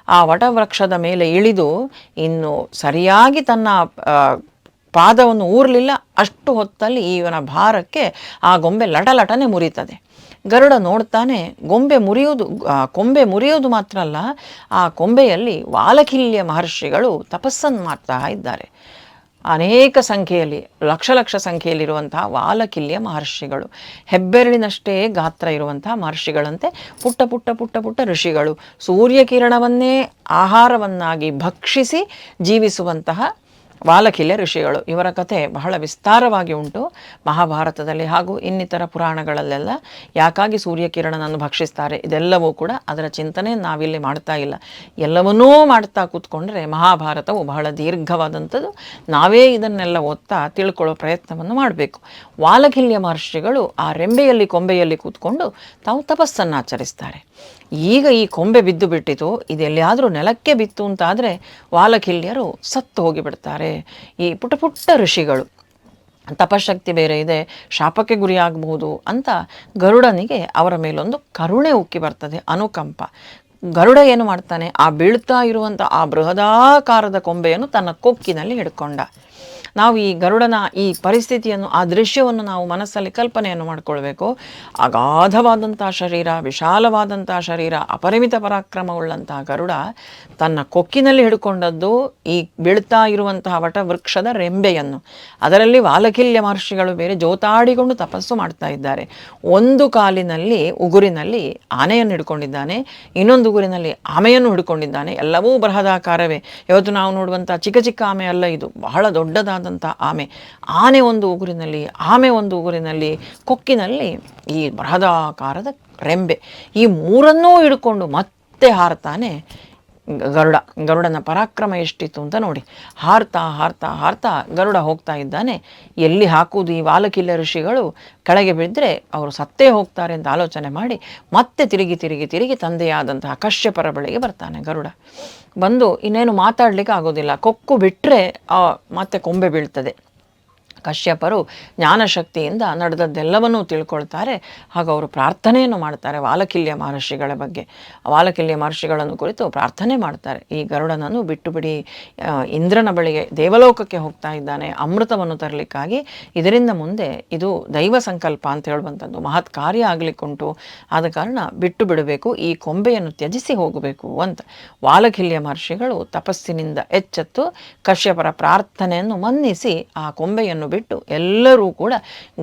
ಆ ವಟವೃಕ್ಷದ ಮೇಲೆ ಇಳಿದು, ಇನ್ನು ಸರಿಯಾಗಿ ತನ್ನ ಪಾದವನ್ನು ಊರಲಿಲ್ಲ, ಅಷ್ಟು ಹೊತ್ತಲ್ಲಿ ಇವನ ಭಾರಕ್ಕೆ ಆ ಗೊಂಬೆ ಲಟಲಟನೆ ಮುರಿತದೆ. ಗರುಡ ನೋಡ್ತಾನೆ, ಗೊಂಬೆ ಮುರಿಯೋದು ಕೊಂಬೆ ಮುರಿಯೋದು ಮಾತ್ರ ಅಲ್ಲ, ಆ ಕೊಂಬೆಯಲ್ಲಿ ವಾಲಕಿಲ್ಯ ಮಹರ್ಷಿಗಳು ತಪಸ್ಸನ್ನು ಮಾಡ್ತಾ ಇದ್ದಾರೆ. ಅನೇಕ ಸಂಖ್ಯೆಯಲ್ಲಿ, ಲಕ್ಷ ಲಕ್ಷ ಸಂಖ್ಯೆಯಲ್ಲಿರುವಂತಹ ವಾಲಕಿಲ್ಯ ಮಹರ್ಷಿಗಳು, ಹೆಬ್ಬೆರಳಿನಷ್ಟೇ ಗಾತ್ರ ಇರುವಂತಹ ಮಹರ್ಷಿಗಳಂತೆ ಪುಟ್ಟ ಪುಟ್ಟ ಪುಟ್ಟ ಪುಟ್ಟ ಋಷಿಗಳು, ಸೂರ್ಯಕಿರಣವನ್ನೇ ಆಹಾರವನ್ನಾಗಿ ಭಕ್ಷಿಸಿ ಜೀವಿಸುವಂತಹ ವಾಲಕಿಲ್ಯ ಋಷಿಗಳು. ಇವರ ಕಥೆ ಬಹಳ ವಿಸ್ತಾರವಾಗಿ ಉಂಟು. ಮಹಾಭಾರತದಲ್ಲಿ ಹಾಗೂ ಇನ್ನಿತರ ಪುರಾಣಗಳಲ್ಲೆಲ್ಲ ಯಾಕಾಗಿ ಸೂರ್ಯಕಿರಣನನ್ನು ಭಕ್ಷಿಸ್ತಾರೆ, ಇದೆಲ್ಲವೂ ಕೂಡ ಅದರ ಚಿಂತನೆ ನಾವಿಲ್ಲಿ ಮಾಡ್ತಾ ಇಲ್ಲ. ಎಲ್ಲವನ್ನೂ ಮಾಡ್ತಾ ಕೂತ್ಕೊಂಡ್ರೆ ಮಹಾಭಾರತವು ಬಹಳ ದೀರ್ಘವಾದಂಥದ್ದು. ನಾವೇ ಇದನ್ನೆಲ್ಲ ಓದ್ತಾ ತಿಳ್ಕೊಳ್ಳೋ ಪ್ರಯತ್ನವನ್ನು ಮಾಡಬೇಕು. ವಾಲಕಿಲ್ಯ ಮಹರ್ಷಿಗಳು ಆ ರೆಂಬೆಯಲ್ಲಿ ಕೊಂಬೆಯಲ್ಲಿ ಕೂತ್ಕೊಂಡು ತಾವು ತಪಸ್ಸನ್ನು ಆಚರಿಸ್ತಾರೆ. ಈಗ ಈ ಕೊಂಬೆ ಬಿದ್ದು ಬಿಟ್ಟಿತು ಇದೆಲ್ಲಿಯಾದರೂ ನೆಲಕ್ಕೆ ಬಿತ್ತು ಅಂತಾದರೆ ವಾಲಕಿಲ್ಯರು ಸತ್ತು ಹೋಗಿಬಿಡ್ತಾರೆ. ಈ ಪುಟ್ಟ ಪುಟ್ಟ ಋಷಿಗಳು. ತಪಶಕ್ತಿ ಬೇರೆ ಇದೆ, ಶಾಪಕ್ಕೆ ಗುರಿಯಾಗಬಹುದು ಅಂತ ಗರುಡನಿಗೆ ಅವರ ಮೇಲೊಂದು ಕರುಣೆ ಉಕ್ಕಿ ಬರ್ತದೆ, ಅನುಕಂಪ. ಗರುಡ ಏನು ಮಾಡ್ತಾನೆ? ಆ ಬೀಳ್ತಾ ಇರುವಂಥ ಆ ಬೃಹದಾಕಾರದ ಕೊಂಬೆಯನ್ನು ತನ್ನ ಕೊಕ್ಕಿನಲ್ಲಿ ಹಿಡ್ಕೊಂಡ. ನಾವು ಈ ಗರುಡನ ಈ ಪರಿಸ್ಥಿತಿಯನ್ನು, ಆ ದೃಶ್ಯವನ್ನು ನಾವು ಮನಸ್ಸಲ್ಲಿ ಕಲ್ಪನೆಯನ್ನು ಮಾಡಿಕೊಳ್ಬೇಕು. ಅಗಾಧವಾದಂಥ ಶರೀರ, ವಿಶಾಲವಾದಂಥ ಶರೀರ, ಅಪರಿಮಿತ ಪರಾಕ್ರಮವುಳ್ಳಂತಹ ಗರುಡ ತನ್ನ ಕೊಕ್ಕಿನಲ್ಲಿ ಹಿಡ್ಕೊಂಡದ್ದು ಈ ಬೀಳ್ತಾ ಇರುವಂತಹ ವಟವೃಕ್ಷದ ರೆಂಬೆಯನ್ನು. ಅದರಲ್ಲಿ ವಾಲಕಿಲ್ಯ ಮಹರ್ಷಿಗಳು ಬೇರೆ ಜೋತಾಡಿಕೊಂಡು ತಪಸ್ಸು ಮಾಡ್ತಾ ಇದ್ದಾರೆ. ಒಂದು ಕಾಲಿನಲ್ಲಿ ಉಗುರಿನಲ್ಲಿ ಆನೆಯನ್ನು ಹಿಡ್ಕೊಂಡಿದ್ದಾನೆ, ಇನ್ನೊಂದು ಉಗುರಿನಲ್ಲಿ ಆಮೆಯನ್ನು ಹಿಡ್ಕೊಂಡಿದ್ದಾನೆ. ಎಲ್ಲವೂ ಬೃಹದಾಕಾರವೇ. ಇವತ್ತು ನಾವು ನೋಡುವಂಥ ಚಿಕ್ಕ ಚಿಕ್ಕ ಆಮೆ ಅಲ್ಲ ಇದು ಬಹಳ ದೊಡ್ಡದಾದಂಥ ಆಮೆ. ಆನೆ ಒಂದು ಉಗುರಿನಲ್ಲಿ, ಆಮೆ ಒಂದು ಉಗುರಿನಲ್ಲಿ, ಕೊಕ್ಕಿನಲ್ಲಿ ಈ ಬೃಹದಾಕಾರದ ರೆಂಬೆ. ಈ ಮೂರನ್ನೂ ಹಿಡ್ಕೊಂಡು ಮತ್ತೆ ಹಾರ್ತಾನೆ ಗರುಡ, ಗರುಡನ ಪರಾಕ್ರಮ ಎಷ್ಟಿತ್ತು ಅಂತ ನೋಡಿ. ಹಾರ್ತಾ ಹಾರ್ತಾ ಹಾರ್ತಾ ಗರುಡ ಹೋಗ್ತಾ ಇದ್ದಾನೆ. ಎಲ್ಲಿ ಹಾಕುವುದು ಈ ವಾಲಕಿಲ್ಲ ಋಷಿಗಳು? ಕೆಳಗೆ ಬಿದ್ದರೆ ಅವರು ಸತ್ತೇ ಹೋಗ್ತಾರೆ ಅಂತ ಆಲೋಚನೆ ಮಾಡಿ ಮತ್ತೆ ತಿರುಗಿ ತಿರುಗಿ ತಿರುಗಿ ತಂದೆಯಾದಂತಹ ಕಶ್ಯಪರ ಬಳಿಗೆ ಬರ್ತಾನೆ ಗರುಡ. ಬಂದು ಇನ್ನೇನು ಮಾತಾಡಲಿಕ್ಕೆ ಆಗೋದಿಲ್ಲ. ಕೊಕ್ಕು ಬಿಟ್ಟರೆ ಮತ್ತೆ ಕೊಂಬೆ ಬೀಳ್ತದೆ. ಕಶ್ಯಪರು ಜ್ಞಾನಶಕ್ತಿಯಿಂದ ನಡೆದದ್ದೆಲ್ಲವನ್ನೂ ತಿಳ್ಕೊಳ್ತಾರೆ. ಹಾಗೂ ಅವರು ಪ್ರಾರ್ಥನೆಯನ್ನು ಮಾಡ್ತಾರೆ ವಾಲಕಿಲ್ಯ ಮಹರ್ಷಿಗಳ ಬಗ್ಗೆ. ವಾಲಕಿಲ್ಯ ಮಹರ್ಷಿಗಳನ್ನು ಕುರಿತು ಪ್ರಾರ್ಥನೆ ಮಾಡ್ತಾರೆ. ಈ ಗರುಡನನ್ನು ಬಿಟ್ಟು ಬಿಡಿ ಇಂದ್ರನ ಬಳಿಗೆ ದೇವಲೋಕಕ್ಕೆ ಹೋಗ್ತಾ ಇದ್ದಾನೆ. ಅಮೃತವನ್ನು ತರಲಿಕ್ಕಾಗಿ ಇದರಿಂದ ಮುಂದೆ ಇದು ದೈವ ಸಂಕಲ್ಪ ಅಂತ ಹೇಳುವಂಥದ್ದು ಮಹತ್ ಕಾರ್ಯ ಆಗಲಿಕ್ಕುಂಟು. ಆದ ಕಾರಣ ಬಿಟ್ಟು ಬಿಡಬೇಕು, ಈ ಕೊಂಬೆಯನ್ನು ತ್ಯಜಿಸಿ ಹೋಗಬೇಕು ಅಂತ. ವಾಲಕಿಲ್ಯ ಮಹರ್ಷಿಗಳು ತಪಸ್ಸಿನಿಂದ ಎಚ್ಚೆತ್ತು ಕಶ್ಯಪರ ಪ್ರಾರ್ಥನೆಯನ್ನು ಮನ್ನಿಸಿ ಆ ಕೊಂಬೆಯನ್ನು ಬಿಟ್ಟು ಎಲ್ಲರೂ ಕೂಡ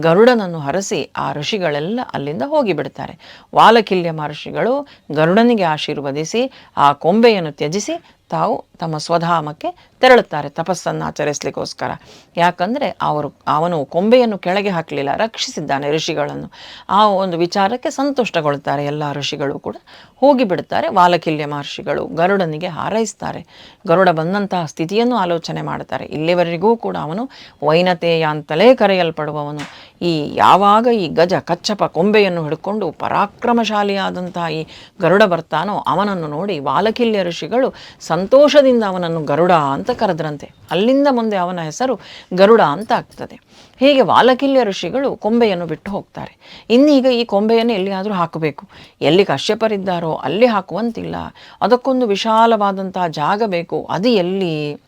ಗರುಡನನ್ನು ಹರಸಿ ಆ ಋಷಿಗಳೆಲ್ಲ ಅಲ್ಲಿಂದ ಹೋಗಿಬಿಡ್ತಾರೆ. ವಾಲಕಿಲ್ಯ ಮಹರ್ಷಿಗಳು ಗರುಡನಿಗೆ ಆಶೀರ್ವದಿಸಿ ಆ ಕೊಂಬೆಯನ್ನು ತ್ಯಜಿಸಿ ತಾವು ತಮ್ಮ ಸ್ವಧಾಮಕ್ಕೆ ತೆರಳುತ್ತಾರೆ ತಪಸ್ಸನ್ನು ಆಚರಿಸಲಿಕ್ಕೋಸ್ಕರ. ಯಾಕಂದರೆ ಅವರು, ಅವನು ಕೊಂಬೆಯನ್ನು ಕೆಳಗೆ ಹಾಕಲಿಲ್ಲ, ರಕ್ಷಿಸಿದ್ದಾನೆ ಋಷಿಗಳನ್ನು. ಆ ಒಂದು ವಿಚಾರಕ್ಕೆ ಸಂತುಷ್ಟಗೊಳ್ತಾರೆ ಎಲ್ಲ ಋಷಿಗಳು ಕೂಡ. ಹೋಗಿಬಿಡುತ್ತಾರೆ ವಾಲಕಿಲ್ಯ ಮಹರ್ಷಿಗಳು ಗರುಡನಿಗೆ ಹಾರೈಸ್ತಾರೆ. ಗರುಡ ಬಂದಂತಹ ಸ್ಥಿತಿಯನ್ನು ಆಲೋಚನೆ ಮಾಡ್ತಾರೆ. ಇಲ್ಲಿವರೆಗೂ ಕೂಡ ಅವನು ವೈನತೆಯ ಅಂತಲೇ ಕರೆಯಲ್ಪಡುವವನು. ಈ ಯಾವಾಗ ಈ ಗಜ ಕಚ್ಚಪ ಕೊಂಬೆಯನ್ನು ಹಿಡ್ಕೊಂಡು ಪರಾಕ್ರಮಶಾಲಿಯಾದಂತಹ ಈ ಗರುಡ ಬರ್ತಾನೋ ಅವನನ್ನು ನೋಡಿ ವಾಲಕಿಲ್ಯ ಋಷಿಗಳು ಸಂತೋಷದಿಂದ ಅವನನ್ನು ಗರುಡ ಅಂತ ಕರೆದ್ರಂತೆ. ಅಲ್ಲಿಂದ ಮುಂದೆ ಅವನ ಹೆಸರು ಗರುಡ ಅಂತ ಆಗ್ತದೆ. ಹೀಗೆ ವಾಲಕಿಲ್ಯ ಋಷಿಗಳು ಕೊಂಬೆಯನ್ನು ಬಿಟ್ಟು ಹೋಗ್ತಾರೆ. ಇನ್ನೀಗ ಈ ಕೊಂಬೆಯನ್ನು ಎಲ್ಲಿಯಾದರೂ ಹಾಕಬೇಕು. ಎಲ್ಲಿ ಕಶ್ಯಪರಿದ್ದಾರೋ ಅಲ್ಲಿ ಹಾಕುವಂತಿಲ್ಲ. ಅದಕ್ಕೊಂದು ವಿಶಾಲವಾದಂತಹ ಜಾಗ ಬೇಕು. ಅದು ಎಲ್ಲಿ?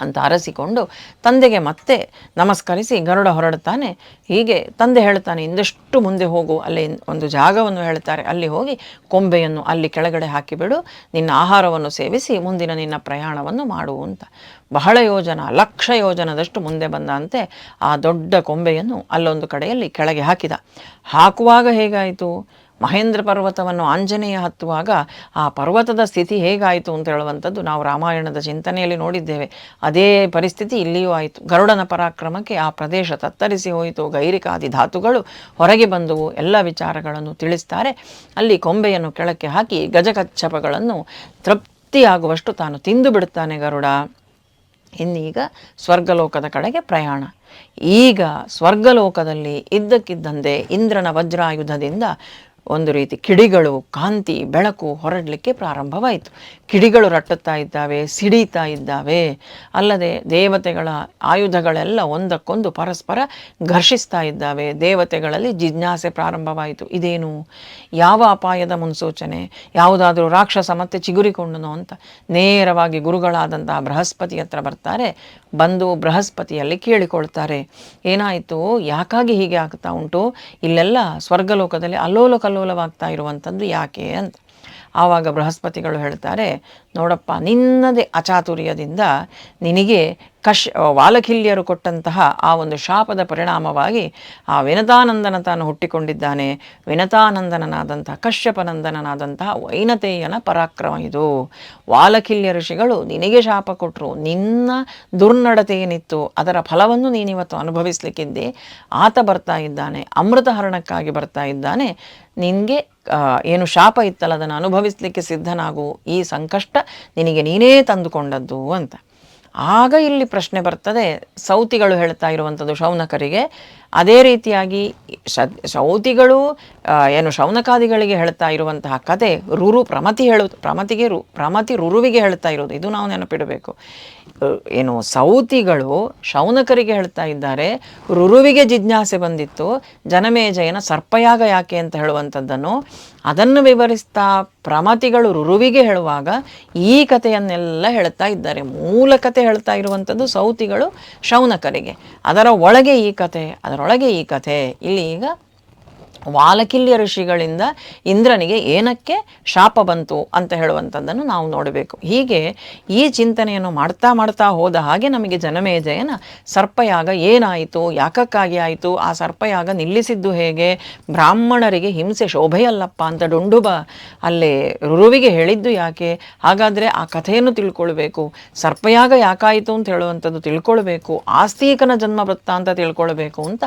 ಅಂತ ಅರಸಿಕೊಂಡು ತಂದೆಗೆ ಮತ್ತೆ ನಮಸ್ಕರಿಸಿ ಗರುಡ ಹೊರಡುತ್ತಾನೆ. ಹೀಗೆ ತಂದೆ ಹೇಳ್ತಾನೆ ಇಂದಷ್ಟು ಮುಂದೆ ಹೋಗು. ಅಲ್ಲಿ ಒಂದು ಜಾಗವನ್ನು ಹೇಳ್ತಾರೆ ಅಲ್ಲಿ ಹೋಗಿ ಕೊಂಬೆಯನ್ನು ಅಲ್ಲಿ ಕೆಳಗಡೆ ಹಾಕಿಬಿಡು. ನಿನ್ನ ಆಹಾರವನ್ನು ಸೇವಿಸಿ ಮುಂದಿನ ನಿನ್ನ ಪ್ರಯಾಣವನ್ನು ಮಾಡು ಅಂತ. ಬಹಳ ಯೋಜನ, ಲಕ್ಷ ಯೋಜನದಷ್ಟು ಮುಂದೆ ಬಂದಂತೆ ಆ ದೊಡ್ಡ ಕೊಂಬೆಯನ್ನು ಅಲ್ಲೊಂದು ಕಡೆಯಲ್ಲಿ ಕೆಳಗೆ ಹಾಕಿದ. ಹಾಕುವಾಗ ಹೇಗಾಯಿತು? ಮಹೇಂದ್ರ ಪರ್ವತವನ್ನು ಆಂಜನೇಯ ಹತ್ತುವಾಗ ಆ ಪರ್ವತದ ಸ್ಥಿತಿ ಹೇಗಾಯಿತು ಅಂತ ಹೇಳುವಂಥದ್ದು ನಾವು ರಾಮಾಯಣದ ಚಿಂತನೆಯಲ್ಲಿ ನೋಡಿದ್ದೇವೆ. ಅದೇ ಪರಿಸ್ಥಿತಿ ಇಲ್ಲಿಯೂ ಆಯಿತು. ಗರುಡನ ಪರಾಕ್ರಮಕ್ಕೆ ಆ ಪ್ರದೇಶ ತತ್ತರಿಸಿ ಹೋಯಿತು. ಗೈರಿಕಾದಿ ಧಾತುಗಳು ಹೊರಗೆ ಬಂದವು. ಎಲ್ಲ ವಿಚಾರಗಳನ್ನು ತಿಳಿಸ್ತಾರೆ. ಅಲ್ಲಿ ಕೊಂಬೆಯನ್ನು ಕೆಳಕ್ಕೆ ಹಾಕಿ ಗಜಕಚ್ಚಪಗಳನ್ನು ತೃಪ್ತಿಯಾಗುವಷ್ಟು ತಾನು ತಿಂದು ಬಿಡುತ್ತಾನೆ ಗರುಡ. ಇನ್ನೀಗ ಸ್ವರ್ಗಲೋಕದ ಕಡೆಗೆ ಪ್ರಯಾಣ. ಈಗ ಸ್ವರ್ಗಲೋಕದಲ್ಲಿ ಇದ್ದಕ್ಕಿದ್ದಂತೆ ಇಂದ್ರನ ವಜ್ರಾಯುಧದಿಂದ ಒಂದು ರೀತಿ ಕಿಡಿಗಳು, ಕಾಂತಿ, ಬೆಳಕು ಹೊರಡಲಿಕ್ಕೆ ಪ್ರಾರಂಭವಾಯಿತು. ಕಿಡಿಗಳು ರಟ್ಟುತ್ತಾ ಇದ್ದಾವೆ, ಸಿಡಿತಾ ಇದ್ದಾವೆ. ಅಲ್ಲದೆ ದೇವತೆಗಳ ಆಯುಧಗಳೆಲ್ಲ ಒಂದಕ್ಕೊಂದು ಪರಸ್ಪರ ಘರ್ಷಿಸ್ತಾ ಇದ್ದಾವೆ. ದೇವತೆಗಳಲ್ಲಿ ಜಿಜ್ಞಾಸೆ ಪ್ರಾರಂಭವಾಯಿತು. ಇದೇನು? ಯಾವ ಅಪಾಯದ ಮುನ್ಸೂಚನೆ? ಯಾವುದಾದರೂ ರಾಕ್ಷಸ ಮತ್ತೆ ಚಿಗುರಿಕೊಂಡನು ಅಂತ ನೇರವಾಗಿ ಗುರುಗಳಾದಂತಹ ಬೃಹಸ್ಪತಿ ಹತ್ರ ಬರ್ತಾರೆ. ಬಂದು ಬೃಹಸ್ಪತಿಯಲ್ಲಿ ಕೇಳಿಕೊಳ್ತಾರೆ. ಏನಾಯಿತು? ಯಾಕಾಗಿ ಹೀಗೆ ಆಗ್ತಾ ಉಂಟು? ಇಲ್ಲೆಲ್ಲ ಸ್ವರ್ಗಲೋಕದಲ್ಲಿ ಅಲ್ಲೋಲ ಕಲ್ಲೋಲವಾಗ್ತಾ ಇರುವಂಥದ್ದು ಯಾಕೆ ಅಂತ. ಆವಾಗ ಬೃಹಸ್ಪತಿಗಳು ಹೇಳ್ತಾರೆ, ನೋಡಪ್ಪ, ನಿನ್ನದೇ ಅಚಾತುರ್ಯದಿಂದ ನಿನಗೆ ಕಶ್, ವಾಲಖಿಲ್ಯರು ಕೊಟ್ಟಂತಹ ಆ ಒಂದು ಶಾಪದ ಪರಿಣಾಮವಾಗಿ ಆ ವಿನತಾನಂದನ ತಾನು ಹುಟ್ಟಿಕೊಂಡಿದ್ದಾನೆ. ವಿನತಾನಂದನನಾದಂತಹ, ಕಶ್ಯಪನಂದನನಾದಂತಹ ವೈನತೆಯನ ಪರಾಕ್ರಮ ಇದು. ವಾಲಖಿಲ್ಯ ಋಷಿಗಳು, ನಿನಗೆ ಶಾಪ ಕೊಟ್ಟರು ನಿನ್ನ ದುರ್ನಡತೆ ಏನಿತ್ತು ಅದರ ಫಲವನ್ನು ನೀನಿವತ್ತು ಅನುಭವಿಸ್ಲಿಕ್ಕಿದ್ದೆ ಆತ ಬರ್ತಾ ಇದ್ದಾನೆ ಅಮೃತ ಹರಣಕ್ಕಾಗಿ ಬರ್ತಾ ಇದ್ದಾನೆ. ನಿನಗೆ ಏನು ಶಾಪ ಇತ್ತಲ್ಲ, ಅದನ್ನು ಅನುಭವಿಸಲಿಕ್ಕೆ ಸಿದ್ಧನಾಗು, ಈ ಸಂಕಷ್ಟ ನಿನಗೆ ನೀನೇ ತಂದುಕೊಂಡದ್ದು ಅಂತ. ಆಗ ಇಲ್ಲಿ ಪ್ರಶ್ನೆ ಬರ್ತದೆ, ಸೌತಿಗಳು ಹೇಳ್ತಾ ಇರುವಂಥದ್ದು ಶೌನಕರಿಗೆ ಅದೇ ರೀತಿಯಾಗಿ ಸೌತಿಗಳು ಏನು ಶೌನಕಾದಿಗಳಿಗೆ ಹೇಳ್ತಾ ಇರುವಂತಹ ಕತೆ ರುರು ಪ್ರಮತಿ ಹೇಳು, ಪ್ರಮತಿಗೆ ರು, ಪ್ರಮತಿ ರುರುವಿಗೆ ಹೇಳ್ತಾ ಇರೋದು. ಇದು ನಾವು ನೆನಪಿಡಬೇಕು. ಏನು ಸೌತಿಗಳು ಶೌನಕರಿಗೆ ಹೇಳ್ತಾ ಇದ್ದಾರೆ, ರುರುವಿಗೆ ಜಿಜ್ಞಾಸೆ ಬಂದಿತ್ತು, ಜನಮೇಜಯನ ಸರ್ಪಯಾಗ ಯಾಕೆ ಅಂತ ಹೇಳುವಂಥದ್ದನ್ನು. ಅದನ್ನು ವಿವರಿಸ್ತಾ ಪ್ರಮತಿಗಳು ರುರುವಿಗೆ ಹೇಳುವಾಗ ಈ ಕಥೆಯನ್ನೆಲ್ಲ ಹೇಳ್ತಾ ಇದ್ದಾರೆ. ಮೂಲ ಕಥೆ ಹೇಳ್ತಾ ಇರುವಂಥದ್ದು ಸೌತಿಗಳು ಶೌನಕರಿಗೆ. ಅದರ ಒಳಗೆ ಈ ಕಥೆ ಅದರೊಳಗೆ ಈ ಕಥೆ ಇಲ್ಲಿ ಈಗ ವಾಲಕಿಲ್ಯ ಋಷಿಗಳಿಂದ ಇಂದ್ರನಿಗೆ ಏನಕ್ಕೆ ಶಾಪ ಬಂತು ಅಂತ ಹೇಳುವಂಥದ್ದನ್ನು ನಾವು ನೋಡಬೇಕು. ಹೀಗೆ ಈ ಚಿಂತನೆಯನ್ನು ಮಾಡ್ತಾ ಮಾಡ್ತಾ ಹೋದ ಹಾಗೆ ನಮಗೆ ಜನಮೇಜಯನ ಸರ್ಪಯಾಗ ಏನಾಯಿತು, ಯಾಕಕ್ಕಾಗಿ ಆಯಿತು, ಆ ಸರ್ಪಯಾಗ ನಿಲ್ಲಿಸಿದ್ದು ಹೇಗೆ, ಬ್ರಾಹ್ಮಣರಿಗೆ ಹಿಂಸೆ ಶೋಭೆಯಲ್ಲಪ್ಪ ಅಂತ ಡುಂಡುಬ ಅಲ್ಲೇ ರುರುವಿಗೆ ಹೇಳಿದ್ದು ಯಾಕೆ? ಹಾಗಾದರೆ ಆ ಕಥೆಯನ್ನು ತಿಳ್ಕೊಳ್ಬೇಕು. ಸರ್ಪಯಾಗ ಯಾಕಾಯಿತು ಅಂತ ಹೇಳುವಂಥದ್ದು ತಿಳ್ಕೊಳ್ಬೇಕು. ಆಸ್ತಿಕನ ಜನ್ಮ ವೃತ್ತಾಂತ ತಿಳ್ಕೊಳ್ಬೇಕು ಅಂತ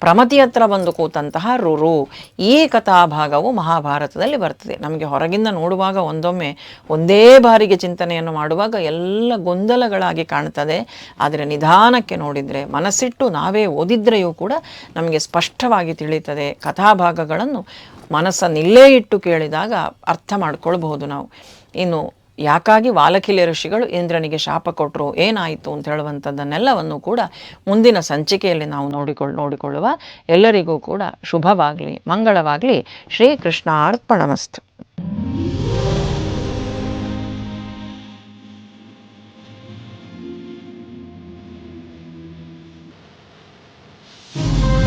ಪ್ರಮತಿ ಹತ್ರ ಬಂದು ಕೂತಂತಹ ರುರು ಈ ಕಥಾಭಾಗವು ಮಹಾಭಾರತದಲ್ಲಿ ಬರ್ತದೆ. ನಮಗೆ ಹೊರಗಿಂದ ನೋಡುವಾಗ ಒಂದೊಮ್ಮೆ ಒಂದೇ ಬಾರಿಗೆ ಚಿಂತನೆಯನ್ನು ಮಾಡುವಾಗ ಎಲ್ಲ ಗೊಂದಲಗಳಾಗಿ ಕಾಣ್ತದೆ. ಆದರೆ ನಿಧಾನಕ್ಕೆ ನೋಡಿದರೆ, ಮನಸ್ಸಿಟ್ಟು ನಾವೇ ಓದಿದ್ರೆಯೂ ಕೂಡ ನಮಗೆ ಸ್ಪಷ್ಟವಾಗಿ ತಿಳಿಯುತ್ತದೆ ಕಥಾಭಾಗಗಳನ್ನು ಮನಸ್ಸನ್ನಿಲ್ಲೇ ಇಟ್ಟು ಕೇಳಿದಾಗ ಅರ್ಥ ಮಾಡ್ಕೊಳ್ಬಹುದು ನಾವು. ಇನ್ನು ಯಾಕಾಗಿ ವಾಲಕಿಲೆ ಋಷಿಗಳು ಇಂದ್ರನಿಗೆ ಶಾಪ ಕೊಟ್ಟರು ಏನಾಯಿತು ಅಂತ ಹೇಳುವಂಥದ್ದನ್ನೆಲ್ಲವನ್ನು ಕೂಡ ಮುಂದಿನ ಸಂಚಿಕೆಯಲ್ಲಿ ನಾವು ನೋಡಿಕೊಳ್ಳ ನೋಡಿಕೊಳ್ಳುವ ಎಲ್ಲರಿಗೂ ಕೂಡ ಶುಭವಾಗಲಿ, ಮಂಗಳವಾಗಲಿ. ಶ್ರೀಕೃಷ್ಣ ಅರ್ಪಣಮಸ್ತು